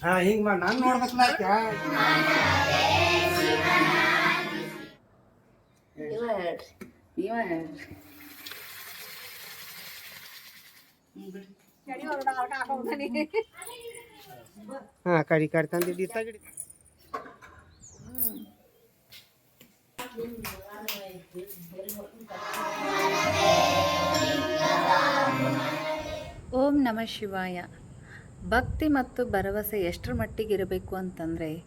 ಹಾ ಹಿಂಗ್ ಮಾಡಿ ನಾನು ನೋಡ್ಬೇಕಲ್ಲ ಆಕೆ. ಇವ ಹೇಳ್ರಿ ಇವ ಹೇಳ್ರಿ. ಹಾ ಕಡಿ ಕಡಿ ತಂದಿದ್ದು ತಗಡಿ ಓಂ ನಮ ಶಿವಾಯ. ಭಕ್ತಿ ಮತ್ತು ಭರವಸೆ ಎಷ್ಟರ ಮಟ್ಟಿಗೆ ಇರಬೇಕು ಅಂತಂದರೆ,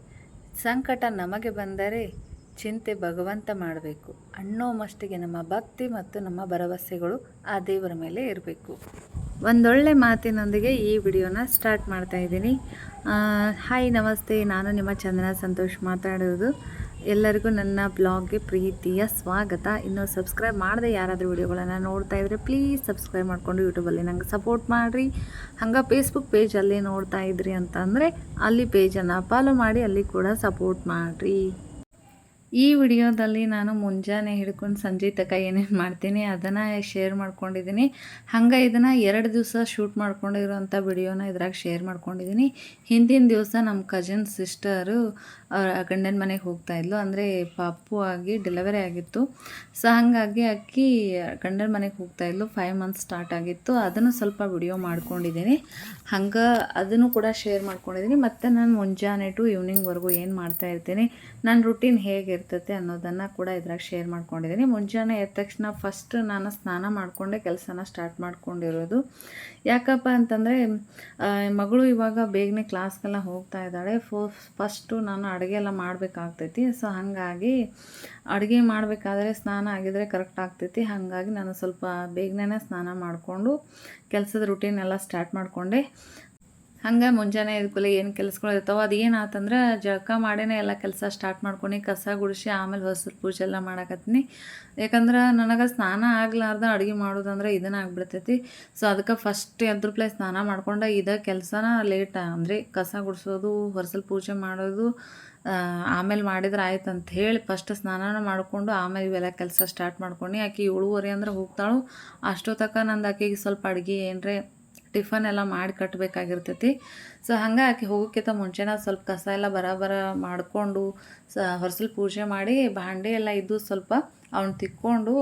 ಸಂಕಟ ನಮಗೆ ಬಂದರೆ ಚಿಂತೆ ಭಗವಂತ ಮಾಡಬೇಕು. ಅಣ್ಣೋ ಮಷ್ಟಿಗೆ ನಮ್ಮ ಭಕ್ತಿ ಮತ್ತು ನಮ್ಮ ಭರವಸೆಗಳು ಆ ದೇವರ ಮೇಲೆ ಇರಬೇಕು. ಒಂದೊಳ್ಳೆ ಮಾತಿನೊಂದಿಗೆ ಈ ವಿಡಿಯೋನ ಸ್ಟಾರ್ಟ್ ಮಾಡ್ತಾ ಇದ್ದೀನಿ. ಹಾಯ್, ನಮಸ್ತೆ. ನಾನು ನಿಮ್ಮ ಚಂದನ ಸಂತೋಷ್ ಮಾತಾಡೋದು. ಎಲ್ಲರಿಗೂ ನನ್ನ ಬ್ಲಾಗ್ಗೆ ಪ್ರೀತಿಯ ಸ್ವಾಗತ. ಇನ್ನು ಸಬ್ಸ್ಕ್ರೈಬ್ ಮಾಡದೆ ಯಾರಾದರೂ ವಿಡಿಯೋಗಳನ್ನು ನೋಡ್ತಾ ಇದ್ದರೆ ಪ್ಲೀಸ್ ಸಬ್ಸ್ಕ್ರೈಬ್ ಮಾಡಿಕೊಂಡು ಯೂಟ್ಯೂಬಲ್ಲಿ ನಂಗೆ ಸಪೋರ್ಟ್ ಮಾಡಿರಿ. ಹಂಗೆ ಫೇಸ್ಬುಕ್ ಪೇಜಲ್ಲಿ ನೋಡ್ತಾ ಇದ್ರಿ ಅಂತಂದರೆ ಅಲ್ಲಿ ಪೇಜನ್ನು ಫಾಲೋ ಮಾಡಿ ಅಲ್ಲಿ ಕೂಡ ಸಪೋರ್ಟ್ ಮಾಡಿರಿ. ಈ ವಿಡಿಯೋದಲ್ಲಿ ನಾನು ಮುಂಜಾನೆ ಹಿಡ್ಕೊಂಡು ಸಂಜೆ ತನಕ ಏನೇನು ಮಾಡ್ತೀನಿ ಅದನ್ನು ಶೇರ್ ಮಾಡ್ಕೊಂಡಿದ್ದೀನಿ. ಹಂಗೆ ಇದನ್ನು ಎರಡು ದಿವಸ ಶೂಟ್ ಮಾಡ್ಕೊಂಡಿರೋಂಥ ವಿಡಿಯೋನ ಇದ್ರಾಗ ಶೇರ್ ಮಾಡ್ಕೊಂಡಿದ್ದೀನಿ. ಹಿಂದಿನ ದಿವಸ ನಮ್ಮ ಕಜಿನ್ ಸಿಸ್ಟರು ಗಂಡನ ಮನೆಗೆ ಹೋಗ್ತಾ ಇದ್ಲು. ಅಂದರೆ ಪಾಪು ಆಗಿ ಡೆಲಿವರಿ ಆಗಿತ್ತು. ಸೊ ಹಾಗಾಗಿ ಅಕ್ಕಿ ಗಂಡನ ಮನೆಗೆ ಹೋಗ್ತಾ ಇದ್ಲು. ಫೈವ್ ಮಂತ್ಸ್ ಸ್ಟಾರ್ಟ್ ಆಗಿತ್ತು. ಅದನ್ನು ಸ್ವಲ್ಪ ವಿಡಿಯೋ ಮಾಡ್ಕೊಂಡಿದ್ದೀನಿ. ಹಂಗೆ ಅದನ್ನು ಕೂಡ ಶೇರ್ ಮಾಡ್ಕೊಂಡಿದ್ದೀನಿ. ಮತ್ತು ನಾನು ಮುಂಜಾನೆ ಟು ಈವ್ನಿಂಗ್ವರೆಗೂ ಏನು ಮಾಡ್ತಾ ಇರ್ತೀನಿ? ನನ್ನ ರುಟೀನ್ ಹೇಗಿರ್ತೈತೆ ಅನ್ನೋದನ್ನು ಕೂಡ ಇದ್ರಾಗ ಶೇರ್ ಮಾಡ್ಕೊಂಡಿದ್ದೀನಿ. ಮುಂಜಾನೆ ಎದ್ದ ತಕ್ಷಣ ಫಸ್ಟ್ ನಾನು ಸ್ನಾನ ಮಾಡಿಕೊಂಡೆ, ಕೆಲಸನ ಸ್ಟಾರ್ಟ್ ಮಾಡ್ಕೊಂಡಿರೋದು. ಯಾಕಪ್ಪ ಅಂತಂದರೆ ಮಗಳು ಇವಾಗ ಬೇಗನೆ ಕ್ಲಾಸ್ಗೆಲ್ಲ ಹೋಗ್ತಾ ಇದ್ದಾಳೆ. ಫೋ ಫಸ್ಟು ನಾನು ಅಡುಗೆ ಎಲ್ಲ ಮಾಡಬೇಕಾಗ್ತೈತಿ. ಸೊ ಹಾಗಾಗಿ ಅಡುಗೆ ಮಾಡಬೇಕಾದ್ರೆ ಸ್ನಾನ ಆಗಿದ್ರೆ ಕರೆಕ್ಟ್ ಆಗ್ತೈತಿ. ಹಾಗಾಗಿ ನಾನು ಸ್ವಲ್ಪ ಬೇಗನೆ ಸ್ನಾನ ಮಾಡಿಕೊಂಡು, ಕೆಲಸದ ರುಟೀನ್ ಎಲ್ಲ ಸ್ಟಾರ್ಟ್ ಮಾಡಿಕೊಂಡೆ. ಹಂಗೆ ಮುಂಜಾನೆ ಎದ್ಕೂಲೆ ಏನು ಕೆಲಸಗಳು ಇರ್ತಾವೆ ಅದು ಏನಾತಂದ್ರೆ ಜಳಕ ಮಾಡೇನೆ ಎಲ್ಲ ಕೆಲಸ ಸ್ಟಾರ್ಟ್ ಮಾಡ್ಕೊಂಡು ಕಸ ಗುಡಿಸಿ ಆಮೇಲೆ ಹೊಸರು ಪೂಜೆ ಎಲ್ಲ ಮಾಡಕತ್ತೀನಿ ಯಾಕಂದ್ರೆ ನನಗೆ ಸ್ನಾನ ಆಗ್ಲಾರ್ದ ಅಡುಗೆ ಮಾಡೋದಂದ್ರೆ ಇದನ್ನ ಆಗ್ಬಿಡ್ತೈತಿ. ಸೊ ಅದಕ್ಕೆ ಫಸ್ಟ್ ಎದ್ರ ಪ್ಲೇ ಸ್ನಾನ ಮಾಡ್ಕೊಂಡು ಇದೇ ಕೆಲಸನ ಲೇಟ್ ಅಂದರೆ ಕಸ ಗುಡಿಸೋದು ಹೊರಸಲ್ ಪೂಜೆ ಮಾಡೋದು ಆಮೇಲೆ ಮಾಡಿದ್ರೆ ಆಯ್ತು ಅಂತ ಹೇಳಿ ಫಸ್ಟ್ ಸ್ನಾನ ಮಾಡಿಕೊಂಡು ಆಮೇಲೆ ಇವೆಲ್ಲ ಕೆಲಸ ಸ್ಟಾರ್ಟ್ ಮಾಡ್ಕೊಂಡು ಆಕೆ ಏಳುವರೆ ಅಂದ್ರೆ ಹೋಗ್ತಾಳು. ಅಷ್ಟೊತ್ತಕ ನಂದು ಆಕೆಗೆ ಸ್ವಲ್ಪ ಅಡುಗೆ ಏನರೇ ಟಿಫನ್ ಎಲ್ಲ ಮಾಡಿ ಕಟ್ಟಬೇಕಾಗಿರ್ತೈತಿ ಸೊ ಹಂಗೆ ಆಕೆ ಹೋಗೋಕ್ಕಿಂತ ಮುಂಚೆನ ಸ್ವಲ್ಪ ಕಸ ಎಲ್ಲ ಬರಾಬರ ಮಾಡಿಕೊಂಡು, ಸ, ಹೊರಸಲ್ ಪೂಜೆ ಮಾಡಿ ಭಾಂಡೆ ಎಲ್ಲ ಇದ್ದು ಸ್ವಲ್ಪ ಅವ್ನು ತಿಕ್ಕೊಂಡು,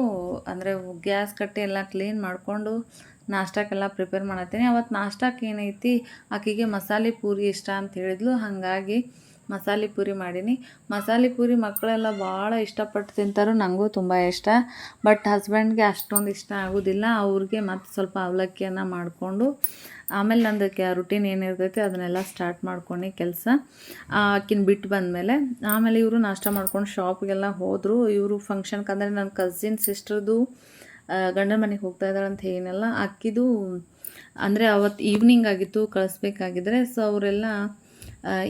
ಅಂದರೆ ಗ್ಯಾಸ್ ಕಟ್ಟಿ ಎಲ್ಲ ಕ್ಲೀನ್ ಮಾಡಿಕೊಂಡು ನಾಷ್ಟಕ್ಕೆಲ್ಲ ಪ್ರಿಪೇರ್ ಮಾಡತ್ತೀನಿ. ಅವತ್ತು ನಾಷ್ಟಕ್ಕೆ ಏನೈತಿ, ಆಕೆಗೆ ಮಸಾಲೆ ಪೂರಿ ಇಷ್ಟ ಅಂತ ಹೇಳಿದ್ಲು. ಹಾಗಾಗಿ ಮಸಾಲೆ ಪೂರಿ ಮಾಡೀನಿ. ಮಸಾಲೆ ಪೂರಿ ಮಕ್ಕಳೆಲ್ಲ ಭಾಳ ಇಷ್ಟಪಟ್ಟು ತಿಂತಾರೋ ನನಗೂ ತುಂಬ ಇಷ್ಟ. ಬಟ್ ಹಸ್ಬೆಂಡ್ಗೆ ಅಷ್ಟೊಂದು ಇಷ್ಟ ಆಗೋದಿಲ್ಲ. ಅವ್ರಿಗೆ ಮತ್ತು ಸ್ವಲ್ಪ ಅವಲಕ್ಕಿಯನ್ನು ಮಾಡಿಕೊಂಡು, ಆಮೇಲೆ ನಂದು ಕೆ ರುಟೀನ್ ಏನಿರ್ತೈತಿ ಅದನ್ನೆಲ್ಲ ಸ್ಟಾರ್ಟ್ ಮಾಡ್ಕೊಂಡು ಕೆಲಸ. ಆಕಿನ ಬಿಟ್ಟು ಬಂದಮೇಲೆ, ಆಮೇಲೆ ಇವರು ನಾಷ್ಟ ಮಾಡ್ಕೊಂಡು ಶಾಪ್ಗೆಲ್ಲ ಹೋದರು. ಇವರು ಫಂಕ್ಷನ್ಗೆ ಅಂದರೆ ನನ್ನ ಕಸಿನ್ ಸಿಸ್ಟ್ರದು ಗಂಡನ ಮನೆಗೆ ಹೋಗ್ತಾ ಇದ್ದಾಳೆ ಅಂತ ಏನೆಲ್ಲ ಅಕ್ಕಿದು ಅಂದರೆ ಅವತ್ತು ಈವ್ನಿಂಗ್ ಆಗಿತ್ತು, ಕಳಿಸ್ಬೇಕಾಗಿದ್ರೆ. ಸೊ ಅವರೆಲ್ಲ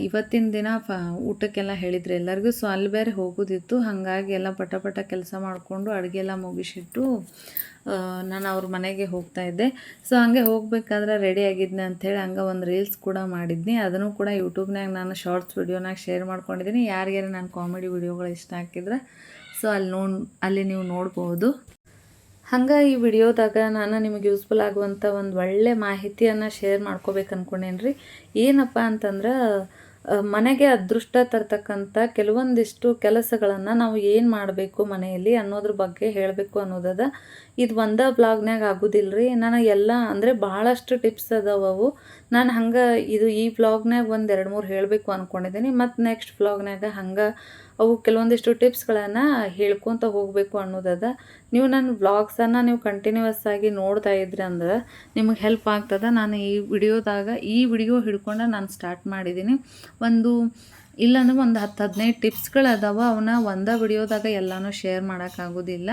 ಇವತ್ತಿನ ದಿನ ಫ, ಊಟಕ್ಕೆಲ್ಲ ಹೇಳಿದ್ರು. ಎಲ್ಲರಿಗೂ ಸೊ ಅಲ್ಲಿ ಬೇರೆ ಹೋಗೋದಿತ್ತು. ಹಾಗಾಗಿ ಎಲ್ಲ ಪಟ ಪಟ ಕೆಲಸ ಮಾಡಿಕೊಂಡು ಅಡುಗೆ ಎಲ್ಲ ಮುಗಿಸಿಟ್ಟು ನಾನು ಅವ್ರ ಮನೆಗೆ ಹೋಗ್ತಾ ಇದ್ದೆ. ಸೊ ಹಂಗೆ ಹೋಗಬೇಕಾದ್ರೆ ರೆಡಿ ಆಗಿದ್ದೆ ಅಂಥೇಳಿ ಹಂಗೆ ಒಂದು ರೀಲ್ಸ್ ಕೂಡ ಮಾಡಿದ್ನಿ. ಅದನ್ನು ಕೂಡ ಯೂಟ್ಯೂಬ್ನಾಗ ನಾನು ಶಾರ್ಟ್ಸ್ ವಿಡಿಯೋನಾಗ ಶೇರ್ ಮಾಡ್ಕೊಂಡಿದ್ದೀನಿ. ಯಾರಿಗಾರು ನಾನು ಕಾಮಿಡಿ ವಿಡಿಯೋಗಳು ಇಷ್ಟ ಹಾಕಿದ್ರೆ ಸೊ ಅಲ್ಲಿ ನೋ ಅಲ್ಲಿ ನೀವು ನೋಡ್ಬೋದು. ಹಂಗೆ ಈ ವಿಡಿಯೋದಾಗ ನಾನು ನಿಮಗೆ ಯೂಸ್ಫುಲ್ ಆಗುವಂಥ ಒಂದು ಒಳ್ಳೆ ಮಾಹಿತಿಯನ್ನು ಶೇರ್ ಮಾಡ್ಕೋಬೇಕು ಅಂದ್ಕೊಂಡೇನು ರೀ ಏನಪ್ಪ ಅಂತಂದ್ರೆ ಮನೆಗೆ ಅದೃಷ್ಟ ತರ್ತಕ್ಕಂಥ ಕೆಲವೊಂದಿಷ್ಟು ಕೆಲಸಗಳನ್ನು ನಾವು ಏನು ಮಾಡಬೇಕು ಮನೆಯಲ್ಲಿ ಅನ್ನೋದ್ರ ಬಗ್ಗೆ ಹೇಳಬೇಕು ಅನ್ನೋದದ. ಇದು ಒಂದೇ ಬ್ಲಾಗ್ನಾಗ ಆಗೋದಿಲ್ಲ ರೀ ನಾನು ಎಲ್ಲ ಅಂದರೆ ಭಾಳಷ್ಟು ಟಿಪ್ಸ್ ಅದಾವವು. ನಾನು ಹಂಗೆ ಇದು ಈ ಬ್ಲಾಗ್ನಾಗ ಒಂದು ಎರಡು ಮೂರು ಹೇಳಬೇಕು ಅಂದ್ಕೊಂಡಿದ್ದೀನಿ ಮತ್ತು ನೆಕ್ಸ್ಟ್ ಬ್ಲಾಗ್ನಾಗ ಹಂಗೆ ಅವು ಕೆಲವೊಂದಿಷ್ಟು ಟಿಪ್ಸ್ಗಳನ್ನು ಹೇಳ್ಕೊತ ಹೋಗಬೇಕು ಅನ್ನೋದದ. ನೀವು ನನ್ನ ವ್ಲಾಗ್ಸನ್ನು ನೀವು ಕಂಟಿನ್ಯೂಸ್ ಆಗಿ ನೋಡ್ತಾ ಇದ್ರಿ ಅಂದ್ರೆ ನಿಮಗೆ ಹೆಲ್ಪ್ ಆಗ್ತದೆ. ನಾನು ಈ ವಿಡಿಯೋದಾಗ ಈ ವಿಡಿಯೋ ಹಿಡ್ಕೊಂಡು ನಾನು ಸ್ಟಾರ್ಟ್ ಮಾಡಿದ್ದೀನಿ. ಒಂದು ಇಲ್ಲಾಂದ್ರೆ ಒಂದು ಹತ್ತು ಹದಿನೈದು ಟಿಪ್ಸ್ಗಳು ಅದಾವ ಅವನ್ನ ಒಂದೇ ವಿಡಿಯೋದಾಗ ಎಲ್ಲನೂ ಶೇರ್ ಮಾಡೋಕ್ಕಾಗೋದಿಲ್ಲ.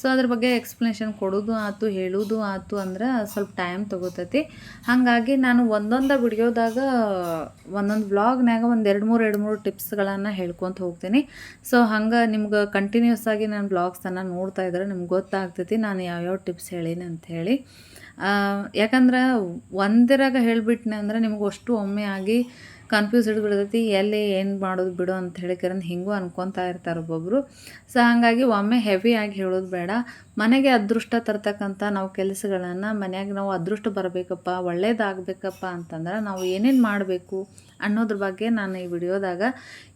ಸೊ ಅದ್ರ ಬಗ್ಗೆ ಎಕ್ಸ್ಪ್ಲನೇಷನ್ ಕೊಡೋದು ಆಯ್ತು ಹೇಳೋದು ಆಯ್ತು ಅಂದ್ರೆ ಸ್ವಲ್ಪ ಟೈಮ್ ತೊಗೋತೈತಿ. ಹಾಗಾಗಿ ನಾನು ಒಂದೊಂದು ವಿಡಿಯೋದಾಗ, ಒಂದೊಂದು ವ್ಲಾಗ್ನಾಗ ಒಂದು ಎರಡು ಮೂರು ಎರಡು ಮೂರು ಟಿಪ್ಸ್ಗಳನ್ನು ಹೇಳ್ಕೊತ ಹೋಗ್ತೀನಿ. ಸೊ ಹಂಗೆ ನಿಮ್ಗೆ ಕಂಟಿನ್ಯೂಸ್ ಆಗಿ ನಾನು ಬ್ಲಾಗ್ಸನ್ನು ನೋಡ್ತಾ ಇದ್ರೆ ನಿಮ್ಗೆ ಗೊತ್ತಾಗ್ತೈತಿ ನಾನು ಯಾವ್ಯಾವ ಟಿಪ್ಸ್ ಹೇಳೀನಿ ಅಂತ ಹೇಳಿ. ಯಾಕಂದ್ರೆ ಒಂದರಾಗ ಹೇಳಿಬಿಟ್ನೆ ಅಂದ್ರೆ ನಿಮ್ಗೆ ಅಷ್ಟು ಒಮ್ಮೆ ಆಗಿ ಕನ್ಫ್ಯೂಸ್ ಹಿಡ್ಬಿಡ್ತೈತಿ ಎಲ್ಲಿ ಏನು ಮಾಡೋದು ಬಿಡು ಅಂತ ಹೇಳಿಕರಂದು ಹಿಂಗೂ ಅನ್ಕೊತಾ ಇರ್ತಾರೆ ಒಬ್ಬೊಬ್ಬರು ಸೊ ಹಾಗಾಗಿ ಒಮ್ಮೆ ಹೆವಿ ಆಗಿ ಹೇಳೋದು ಬೇಡ. ಮನೆಗೆ ಅದೃಷ್ಟ ತರ್ತಕ್ಕಂಥ ನಾವು ಕೆಲಸಗಳನ್ನು, ಮನ್ಯಾಗ ನಾವು ಅದೃಷ್ಟ ಬರಬೇಕಪ್ಪ, ಒಳ್ಳೇದಾಗಬೇಕಪ್ಪ ಅಂತಂದ್ರೆ ನಾವು ಏನೇನು ಮಾಡಬೇಕು ಅನ್ನೋದ್ರ ಬಗ್ಗೆ ನಾನು ಈ ವಿಡಿಯೋದಾಗ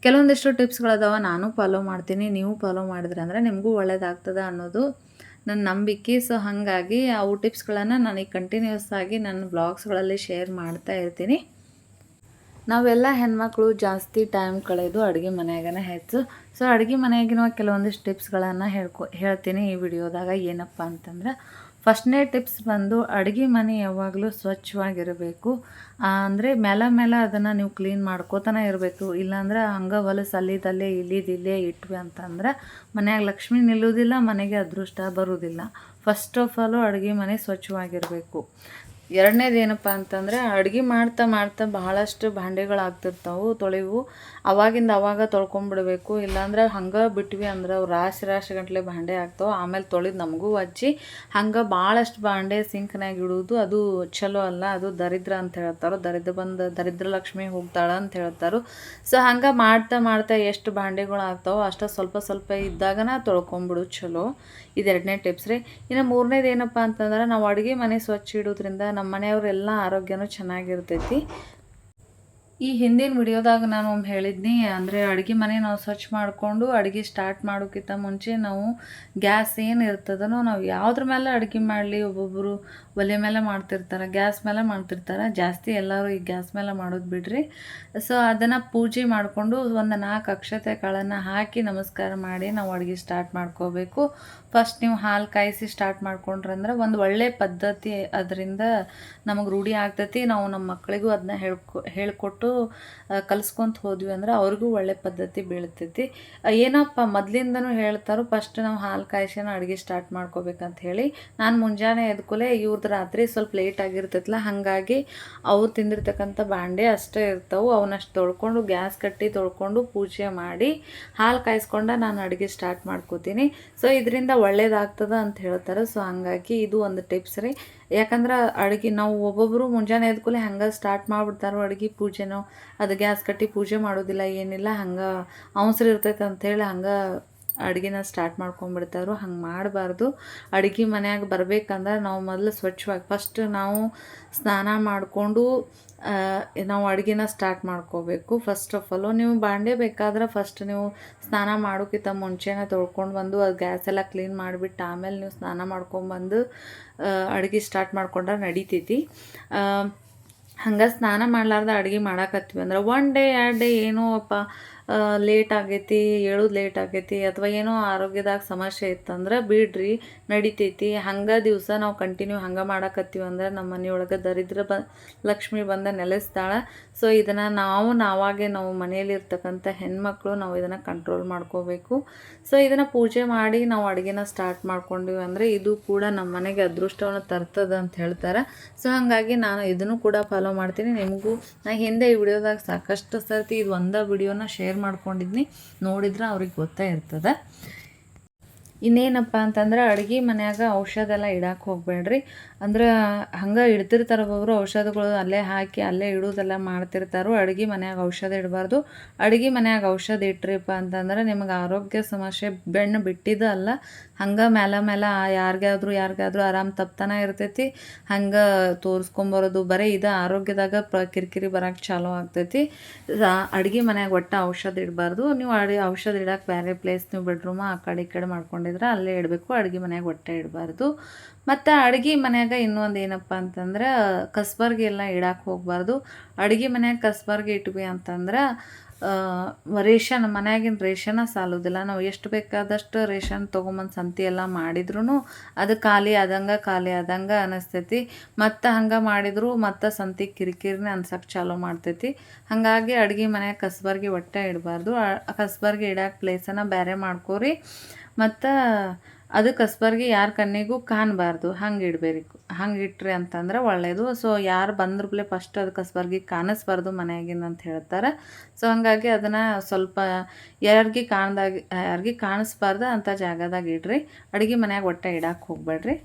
ಕೆಲವೊಂದಿಷ್ಟು ಟಿಪ್ಸ್ಗಳದಾವ ನಾನು ಫಾಲೋ ಮಾಡ್ತೀನಿ, ನೀವು ಫಾಲೋ ಮಾಡಿದ್ರೆ ಅಂದರೆ ನಿಮಗೂ ಒಳ್ಳೇದಾಗ್ತದೆ ಅನ್ನೋದು ನನ್ನ ನಂಬಿಕೆ. ಸೊ ಹಾಗಾಗಿ ಅವು ಟಿಪ್ಸ್ಗಳನ್ನು ನಾನು ಈಗ ಕಂಟಿನ್ಯೂಸ್ ಆಗಿ ನನ್ನ ಬ್ಲಾಗ್ಸ್ಗಳಲ್ಲಿ ಶೇರ್ ಮಾಡ್ತಾ ಇರ್ತೀನಿ. ನಾವೆಲ್ಲ ಹೆಣ್ಮಕ್ಳು ಜಾಸ್ತಿ ಟೈಮ್ ಕಳೆಯೋದು ಅಡುಗೆ ಮನೆಯಾಗನೇ ಹೆಚ್ಚು. ಸೊ ಅಡುಗೆ ಮನೆಯಾಗಿರುವ ಕೆಲವೊಂದಿಷ್ಟು ಟಿಪ್ಸ್ಗಳನ್ನು ಹೇಳ್ಕೊ, ಹೇಳ್ತೀನಿ ಈ ವಿಡಿಯೋದಾಗ ಏನಪ್ಪ ಅಂತಂದ್ರೆ ಫಸ್ಟ್ನೇ ಟಿಪ್ಸ್ ಬಂದು ಅಡುಗೆ ಮನೆ ಯಾವಾಗಲೂ ಸ್ವಚ್ಛವಾಗಿರಬೇಕು. ಅಂದರೆ ಮೇಲ ಮೇಲೆ ಅದನ್ನು ನೀವು ಕ್ಲೀನ್ ಮಾಡ್ಕೋತಾನೆ ಇರಬೇಕು. ಇಲ್ಲಾಂದ್ರೆ ಹಂಗೆ ಹೊಲಸು ಅಲ್ಲಿದಲ್ಲೇ ಇಲ್ಲಿದಿಲ್ಲೇ ಇಟ್ವಿ ಅಂತಂದ್ರೆ ಮನೆಯಾಗ ಲಕ್ಷ್ಮಿ ನಿಲ್ಲುವುದಿಲ್ಲ ಮನೆಗೆ ಅದೃಷ್ಟ ಬರುವುದಿಲ್ಲ ಫಸ್ಟ್ ಆಫ್ ಆಲು ಅಡುಗೆ ಮನೆ ಸ್ವಚ್ಛವಾಗಿರಬೇಕು. ಎರಡನೇದು ಏನಪ್ಪ ಅಂತಂದರೆ ಅಡುಗೆ ಮಾಡ್ತಾ ಮಾಡ್ತಾ ಬಹಳಷ್ಟು ಭಾಂಡೆಗಳಾಗ್ತಿರ್ತಾವೆ, ತೊಳೆವು. ಅವಾಗಿಂದ ಅವಾಗ ತೊಳ್ಕೊಂಬಿಡ್ಬೇಕು. ಇಲ್ಲಾಂದ್ರೆ ಹಂಗೆ ಬಿಟ್ವಿ ಅಂದ್ರೆ ಅವು ರಾಶಿ ರಾಶಿ ಗಂಟ್ಲೆ ಭಾಂಡೆ ಆಗ್ತಾವೆ. ಆಮೇಲೆ ತೊಳೆದು ನಮಗೂ ಹಚ್ಚಿ ಹಂಗೆ ಭಾಳಷ್ಟು ಭಾಂಡೆ ಸಿಂಕ್ನಾಗ ಇಡುವುದು ಅದು ಚಲೋ ಅಲ್ಲ, ಅದು ದರಿದ್ರ ಅಂತ ಹೇಳ್ತಾರೋ. ದರಿದ್ರ ಬಂದು ದರಿದ್ರ ಲಕ್ಷ್ಮಿ ಹೋಗ್ತಾಳೆ ಅಂತ ಹೇಳ್ತಾರೆ. ಸೊ ಹಂಗೆ ಮಾಡ್ತಾ ಮಾಡ್ತಾ ಎಷ್ಟು ಭಾಂಡೆಗಳು ಆಗ್ತಾವೋ ಅಷ್ಟು ಸ್ವಲ್ಪ ಸ್ವಲ್ಪ ಇದ್ದಾಗನ ತೊಳ್ಕೊಂಬಿಡು ಚಲೋ ಇದು ಎರಡನೇ ಟಿಪ್ಸ್ ರೀ. ಇನ್ನು ಮೂರನೇದು ಏನಪ್ಪ ಅಂತಂದ್ರೆ ನಾವು ಅಡುಗೆ ಮನೆ ಸ್ವಚ್ಛ ಇಡೋದ್ರಿಂದ ನಮ್ಮ ಮನೆಯವರೆಲ್ಲ ಆರೋಗ್ಯನೂ ಚೆನ್ನಾಗಿರ್ತೈತಿ. ಈ ಹಿಂದಿನ ವಿಡಿಯೋದಾಗ ನಾನು ಒಮ್ಮೆ ಹೇಳಿದ್ನಿ, ಅಂದರೆ ಅಡುಗೆ ಮನೆ ನಾವು ಸ್ವಚ್ಛ ಮಾಡಿಕೊಂಡು ಅಡುಗೆ ಸ್ಟಾರ್ಟ್ ಮಾಡೋಕ್ಕಿಂತ ಮುಂಚೆ ನಾವು ಗ್ಯಾಸ್ ಏನು ಇರ್ತದನೋ ನಾವು ಯಾವುದ್ರ ಮೇಲೆ ಅಡುಗೆ ಮಾಡಲಿ ಒಬ್ಬೊಬ್ಬರು ಒಲೆ ಮೇಲೆ ಮಾಡ್ತಿರ್ತಾರೆ, ಗ್ಯಾಸ್ ಮೇಲೆ ಮಾಡ್ತಿರ್ತಾರೆ, ಜಾಸ್ತಿ ಎಲ್ಲರೂ ಈ ಗ್ಯಾಸ್ ಮೇಲೆ ಮಾಡೋದು ಬಿಡ್ರಿ. ಸೊ ಅದನ್ನು ಪೂಜೆ ಮಾಡಿಕೊಂಡು ಒಂದು ನಾಲ್ಕು ಅಕ್ಷತೆ ಕಾಳನ್ನು ಹಾಕಿ ನಮಸ್ಕಾರ ಮಾಡಿ ನಾವು ಅಡುಗೆ ಸ್ಟಾರ್ಟ್ ಮಾಡ್ಕೋಬೇಕು. ಫಸ್ಟ್ ನೀವು ಹಾಲು ಕಾಯಿಸಿ ಸ್ಟಾರ್ಟ್ ಮಾಡ್ಕೊಂಡ್ರಂದ್ರೆ ಒಂದು ಒಳ್ಳೆಯ ಪದ್ಧತಿ ಅದರಿಂದ ನಮಗೆ ರೂಢಿ ಆಗ್ತೈತಿ. ನಾವು ನಮ್ಮ ಮಕ್ಕಳಿಗೂ ಅದನ್ನ ಹೇಳ್ಕೊ, ಹೇಳ್ಕೊಟ್ಟು ಕಲಿಸ್ಕೊಂತ ಹೋದ್ವಿ ಅಂದ್ರೆ ಅವ್ರಿಗೂ ಒಳ್ಳೆ ಪದ್ಧತಿ ಬೀಳ್ತೈತಿ. ಏನಪ್ಪ ಮೊದಲಿಂದನೂ ಹೇಳ್ತಾರೋ, ಫಸ್ಟ್ ನಾವು ಹಾಲು ಕಾಯಿಸಿನ ಅಡುಗೆ ಸ್ಟಾರ್ಟ್ ಮಾಡ್ಕೋಬೇಕಂತ ಹೇಳಿ. ನಾನು ಮುಂಜಾನೆ ಎದ್ಕೂಲೆ ಇವ್ರದ್ದು ರಾತ್ರಿ ಸ್ವಲ್ಪ ಲೇಟ್ ಆಗಿರ್ತೈತಲ್ಲ ಹಾಗಾಗಿ ಅವ್ರು ತಿಂದಿರ್ತಕ್ಕಂಥ ಬಾಂಡೆ ಅಷ್ಟೇ ಇರ್ತಾವೆ. ಅವನ್ನಷ್ಟು ತೊಳ್ಕೊಂಡು, ಗ್ಯಾಸ್ ಕಟ್ಟಿ ತೊಳ್ಕೊಂಡು ಪೂಜೆ ಮಾಡಿ ಹಾಲು ಕಾಯಿಸ್ಕೊಂಡ ನಾನು ಅಡುಗೆ ಸ್ಟಾರ್ಟ್ ಮಾಡ್ಕೋತೀನಿ. ಸೊ ಇದರಿಂದ ಒಳ್ಳೇದಾಗ್ತದ ಅಂತ ಹೇಳ್ತಾರೆ. ಸೊ ಹಂಗಾಗಿ ಇದು ಒಂದು ಟಿಪ್ಸ್ ರೀ. ಯಾಕಂದ್ರೆ ಅಡುಗೆ ನಾವು ಒಬ್ಬೊಬ್ಬರು ಮುಂಜಾನೆ ಎದ್ಕೂಲೆ ಹಂಗೆ ಸ್ಟಾರ್ಟ್ ಮಾಡಿಬಿಡ್ತಾರೋ ಅಡುಗೆ ಪೂಜೆನೋ, ಅದು ಗ್ಯಾಸ್ ಕಟ್ಟಿ ಪೂಜೆ ಮಾಡೋದಿಲ್ಲ, ಏನಿಲ್ಲ, ಹಂಗೆ ಅವಸರ ಇರ್ತೈತೆ ಅಂಥೇಳಿ ಹಂಗೆ ಅಡುಗೆನ ಸ್ಟಾರ್ಟ್ ಮಾಡ್ಕೊಂಡ್ಬಿಡ್ತಾರೋ ಹಂಗೆ ಮಾಡಬಾರ್ದು. ಅಡುಗೆ ಮನ್ಯಾಗ ಬರ್ಬೇಕಂದ್ರೆ ನಾವು ಮೊದಲು ಸ್ವಚ್ಛವಾಗಿ ಫಸ್ಟ್ ನಾವು ಸ್ನಾನ ಮಾಡಿಕೊಂಡು ನಾವು ಅಡುಗೆನ ಸ್ಟಾರ್ಟ್ ಮಾಡ್ಕೋಬೇಕು. ಫಸ್ಟ್ ಆಫ್ ಆಲು ನೀವು ಬಾಂಡೆ ಬೇಕಾದ್ರೆ ಫಸ್ಟ್ ನೀವು ಸ್ನಾನ ಮಾಡೋಕ್ಕಿಂತ ಮುಂಚೆನೇ ತೊಳ್ಕೊಂಡು ಬಂದು, ಅದು ಗ್ಯಾಸ್ ಎಲ್ಲ ಕ್ಲೀನ್ ಮಾಡಿಬಿಟ್ಟು ಆಮೇಲೆ ನೀವು ಸ್ನಾನ ಮಾಡ್ಕೊಂಬಂದು ಅಡುಗೆ ಸ್ಟಾರ್ಟ್ ಮಾಡ್ಕೊಂಡ್ರೆ ನಡಿತೈತಿ. ಹಂಗೆ ಸ್ನಾನ ಮಾಡಲಾರ್ದ ಅಡುಗೆ ಮಾಡಾಕತ್ತೀವಿ ಅಂದ್ರೆ ಒನ್ ಡೇ ಎರಡು ಡೇ ಏನೋ ಅಪ್ಪ ಲೇಟ್ ಆಗೈತಿ, ಏಳೋದು ಲೇಟ್ ಆಗೈತಿ ಅಥವಾ ಏನೋ ಆರೋಗ್ಯದಾಗ ಸಮಸ್ಯೆ ಇತ್ತಂದ್ರೆ ಬಿಡ್ರಿ, ನಡಿತೈತಿ. ಹಂಗೆ ದಿವಸ ನಾವು ಕಂಟಿನ್ಯೂ ಹಂಗೆ ಮಾಡಕತ್ತೀವಿ ಅಂದ್ರೆ ನಮ್ಮ ಮನೆಯೊಳಗೆ ದರಿದ್ರ ಬ, ಲಕ್ಷ್ಮಿ ಬಂದ ನೆಲೆಸ್ತಾಳೆ. ಸೊ ಇದನ್ನು ನಾವು ನಾವಾಗೆ ನಾವು ಮನೆಯಲ್ಲಿ ಇರ್ತಕ್ಕಂಥ ಹೆಣ್ಮಕ್ಳು ನಾವು ಇದನ್ನು ಕಂಟ್ರೋಲ್ ಮಾಡ್ಕೋಬೇಕು. ಸೊ ಇದನ್ನು ಪೂಜೆ ಮಾಡಿ ನಾವು ಅಡುಗೆನ ಸ್ಟಾರ್ಟ್ ಮಾಡ್ಕೊಂಡಿವಿ ಅಂದರೆ ಇದು ಕೂಡ ನಮ್ಮ ಮನೆಗೆ ಅದೃಷ್ಟವನ್ನು ತರ್ತದೆ ಅಂತ ಹೇಳ್ತಾರೆ. ಸೊ ಹಾಗಾಗಿ ನಾನು ಇದನ್ನು ಕೂಡ ಫಾಲೋ ಮಾಡ್ತೀನಿ. ನಿಮಗೂ ನಾ ಹಿಂದೆ ಈ ವಿಡಿಯೋದಾಗ ಸಾಕಷ್ಟು ಸರ್ತಿ ಇದು ಒಂದೇ ವಿಡಿಯೋನ ಶೇರ್ ಮಾಡ್ಕೊಂಡಿದ್ನಿ. ನೋಡಿದ್ರೆ ಅವ್ರಿಗೆ ಗೊತ್ತೇ ಇರ್ತದೆ. ಇನ್ನೇನಪ್ಪ ಅಂತಂದ್ರೆ ಅಡುಗೆ ಮನ್ಯಾಗ ಔಷಧ ಎಲ್ಲ ಇಡಕ್ಕೆ ಹೋಗ್ಬೇಡ್ರಿ. ಅಂದ್ರೆ ಹಂಗೆ ಇಡ್ತಿರ್ತಾರೆ ಒಬ್ಬೊಬ್ರು ಔಷಧಗಳು ಅಲ್ಲೇ ಹಾಕಿ ಅಲ್ಲೇ ಇಡೋದೆಲ್ಲ ಮಾಡ್ತಿರ್ತಾರೋ. ಅಡುಗೆ ಮನ್ಯಾಗ ಔಷಧ ಇಡಬಾರ್ದು. ಅಡುಗೆ ಮನ್ಯಾಗ ಔಷಧ ಇಟ್ರಿಪ್ಪ ಅಂತಂದ್ರೆ ನಿಮಗೆ ಆರೋಗ್ಯ ಸಮಸ್ಯೆ ಬೆಣ್ಣು ಬಿಟ್ಟಿದ್ದು ಅಲ್ಲ, ಹಂಗೆ ಮೇಲೆ ಮೇಲೆ ಯಾರಿಗಾದ್ರೂ ಯಾರಿಗಾದ್ರೂ ಆರಾಮ್ ತಪ್ತಾನ ಇರ್ತೈತಿ. ಹಂಗೆ ತೋರಿಸ್ಕೊಂಬರೋದು ಬರೀ ಇದು ಆರೋಗ್ಯದಾಗ ಪ ಕಿರಿಕಿರಿ ಬರಕ್ಕೆ ಚಾಲೂ ಆಗ್ತೈತಿ. ಅಡುಗೆ ಮನ್ಯಾಗ ಒಟ್ಟು ಔಷಧ ಇಡಬಾರ್ದು. ನೀವು ಅಡಿ ಔಷಧ ಇಡಕ್ಕೆ ಬೇರೆ ಪ್ಲೇಸ್ ನೀವು ಬೆಡ್ರೂಮ ಆ ಕಡೆ ಈ ಕಡೆ ಮಾಡ್ಕೊಂಡಿದ್ರೆ ಅಲ್ಲೇ ಇಡಬೇಕು, ಅಡುಗೆ ಮನೆಯಾಗ ಒಟ್ಟೆ ಇಡಬಾರ್ದು. ಮತ್ತು ಅಡುಗೆ ಮನೆಯಾಗ ಇನ್ನೊಂದು ಏನಪ್ಪ ಅಂತಂದ್ರೆ ಕಸ್ಬರ್ಗೆ ಎಲ್ಲ ಇಡಕ್ಕೆ ಹೋಗಬಾರ್ದು. ಅಡುಗೆ ಮನೆಯಾಗ ಕಸ್ಬರ್ಗೆ ಇಟ್ವಿ ಅಂತಂದ್ರೆ ರೇಷನ್, ಮನೆಯಾಗಿನ ರೇಷನ ಸಾಲೋದಿಲ್ಲ. ನಾವು ಎಷ್ಟು ಬೇಕಾದಷ್ಟು ರೇಷನ್ ತೊಗೊಂಬಂದು ಸಂತಿ ಎಲ್ಲ ಮಾಡಿದ್ರು ಅದು ಖಾಲಿ ಆದಂಗೆ ಖಾಲಿ ಆದಂಗೆ ಅನಿಸ್ತೈತಿ. ಮತ್ತು ಹಂಗೆ ಮಾಡಿದ್ರು ಮತ್ತು ಸಂತಿ ಕಿರಿಕಿರಿನೇ ಅನ್ಸಕ್ಕೆ ಚಾಲೂ ಮಾಡ್ತೈತಿ. ಹಾಗಾಗಿ ಅಡುಗೆ ಮನ್ಯಾಗ ಕಸ್ಬರ್ಗೆ ಒಟ್ಟೆ ಇಡಬಾರ್ದು. ಕಸ್ಬರ್ಗೆ ಇಡಕ್ಕೆ ಪ್ಲೇಸನ್ನು ಬೇರೆ ಮಾಡ್ಕೋರಿ. ಮತ್ತು ಅದು ಕಸ್ಬರ್ಗೆ ಯಾರ ಕಣ್ಣಿಗೂ ಕಾಣಬಾರ್ದು. ಹಂಗೆ ಇಡಬೇಕು ಹಂಗೆ ಇಟ್ರಿ ಅಂತಂದ್ರೆ ಒಳ್ಳೆಯದು ಸೊ ಯಾರು ಬಂದ್ರಪ್ಲೆ ಫಸ್ಟ್ ಅದು ಕಸ್ಬರ್ಗಿ ಕಾಣಿಸ್ಬಾರ್ದು ಮನೆಯಾಗಿನ ಅಂತ ಹೇಳ್ತಾರೆ. ಸೊ ಹಾಗಾಗಿ ಅದನ್ನು ಸ್ವಲ್ಪ ಯಾರಿಗೆ ಕಾಣ್ದಾಗ, ಯಾರಿಗೆ ಕಾಣಿಸ್ಬಾರ್ದು ಅಂಥ ಜಾಗದಾಗ ಇಡ್ರಿ. ಅಡುಗೆ ಮನ್ಯಾಗ ಒಟ್ಟೆ ಇಡಕ್ಕೆ ಹೋಗ್ಬೇಡ್ರಿ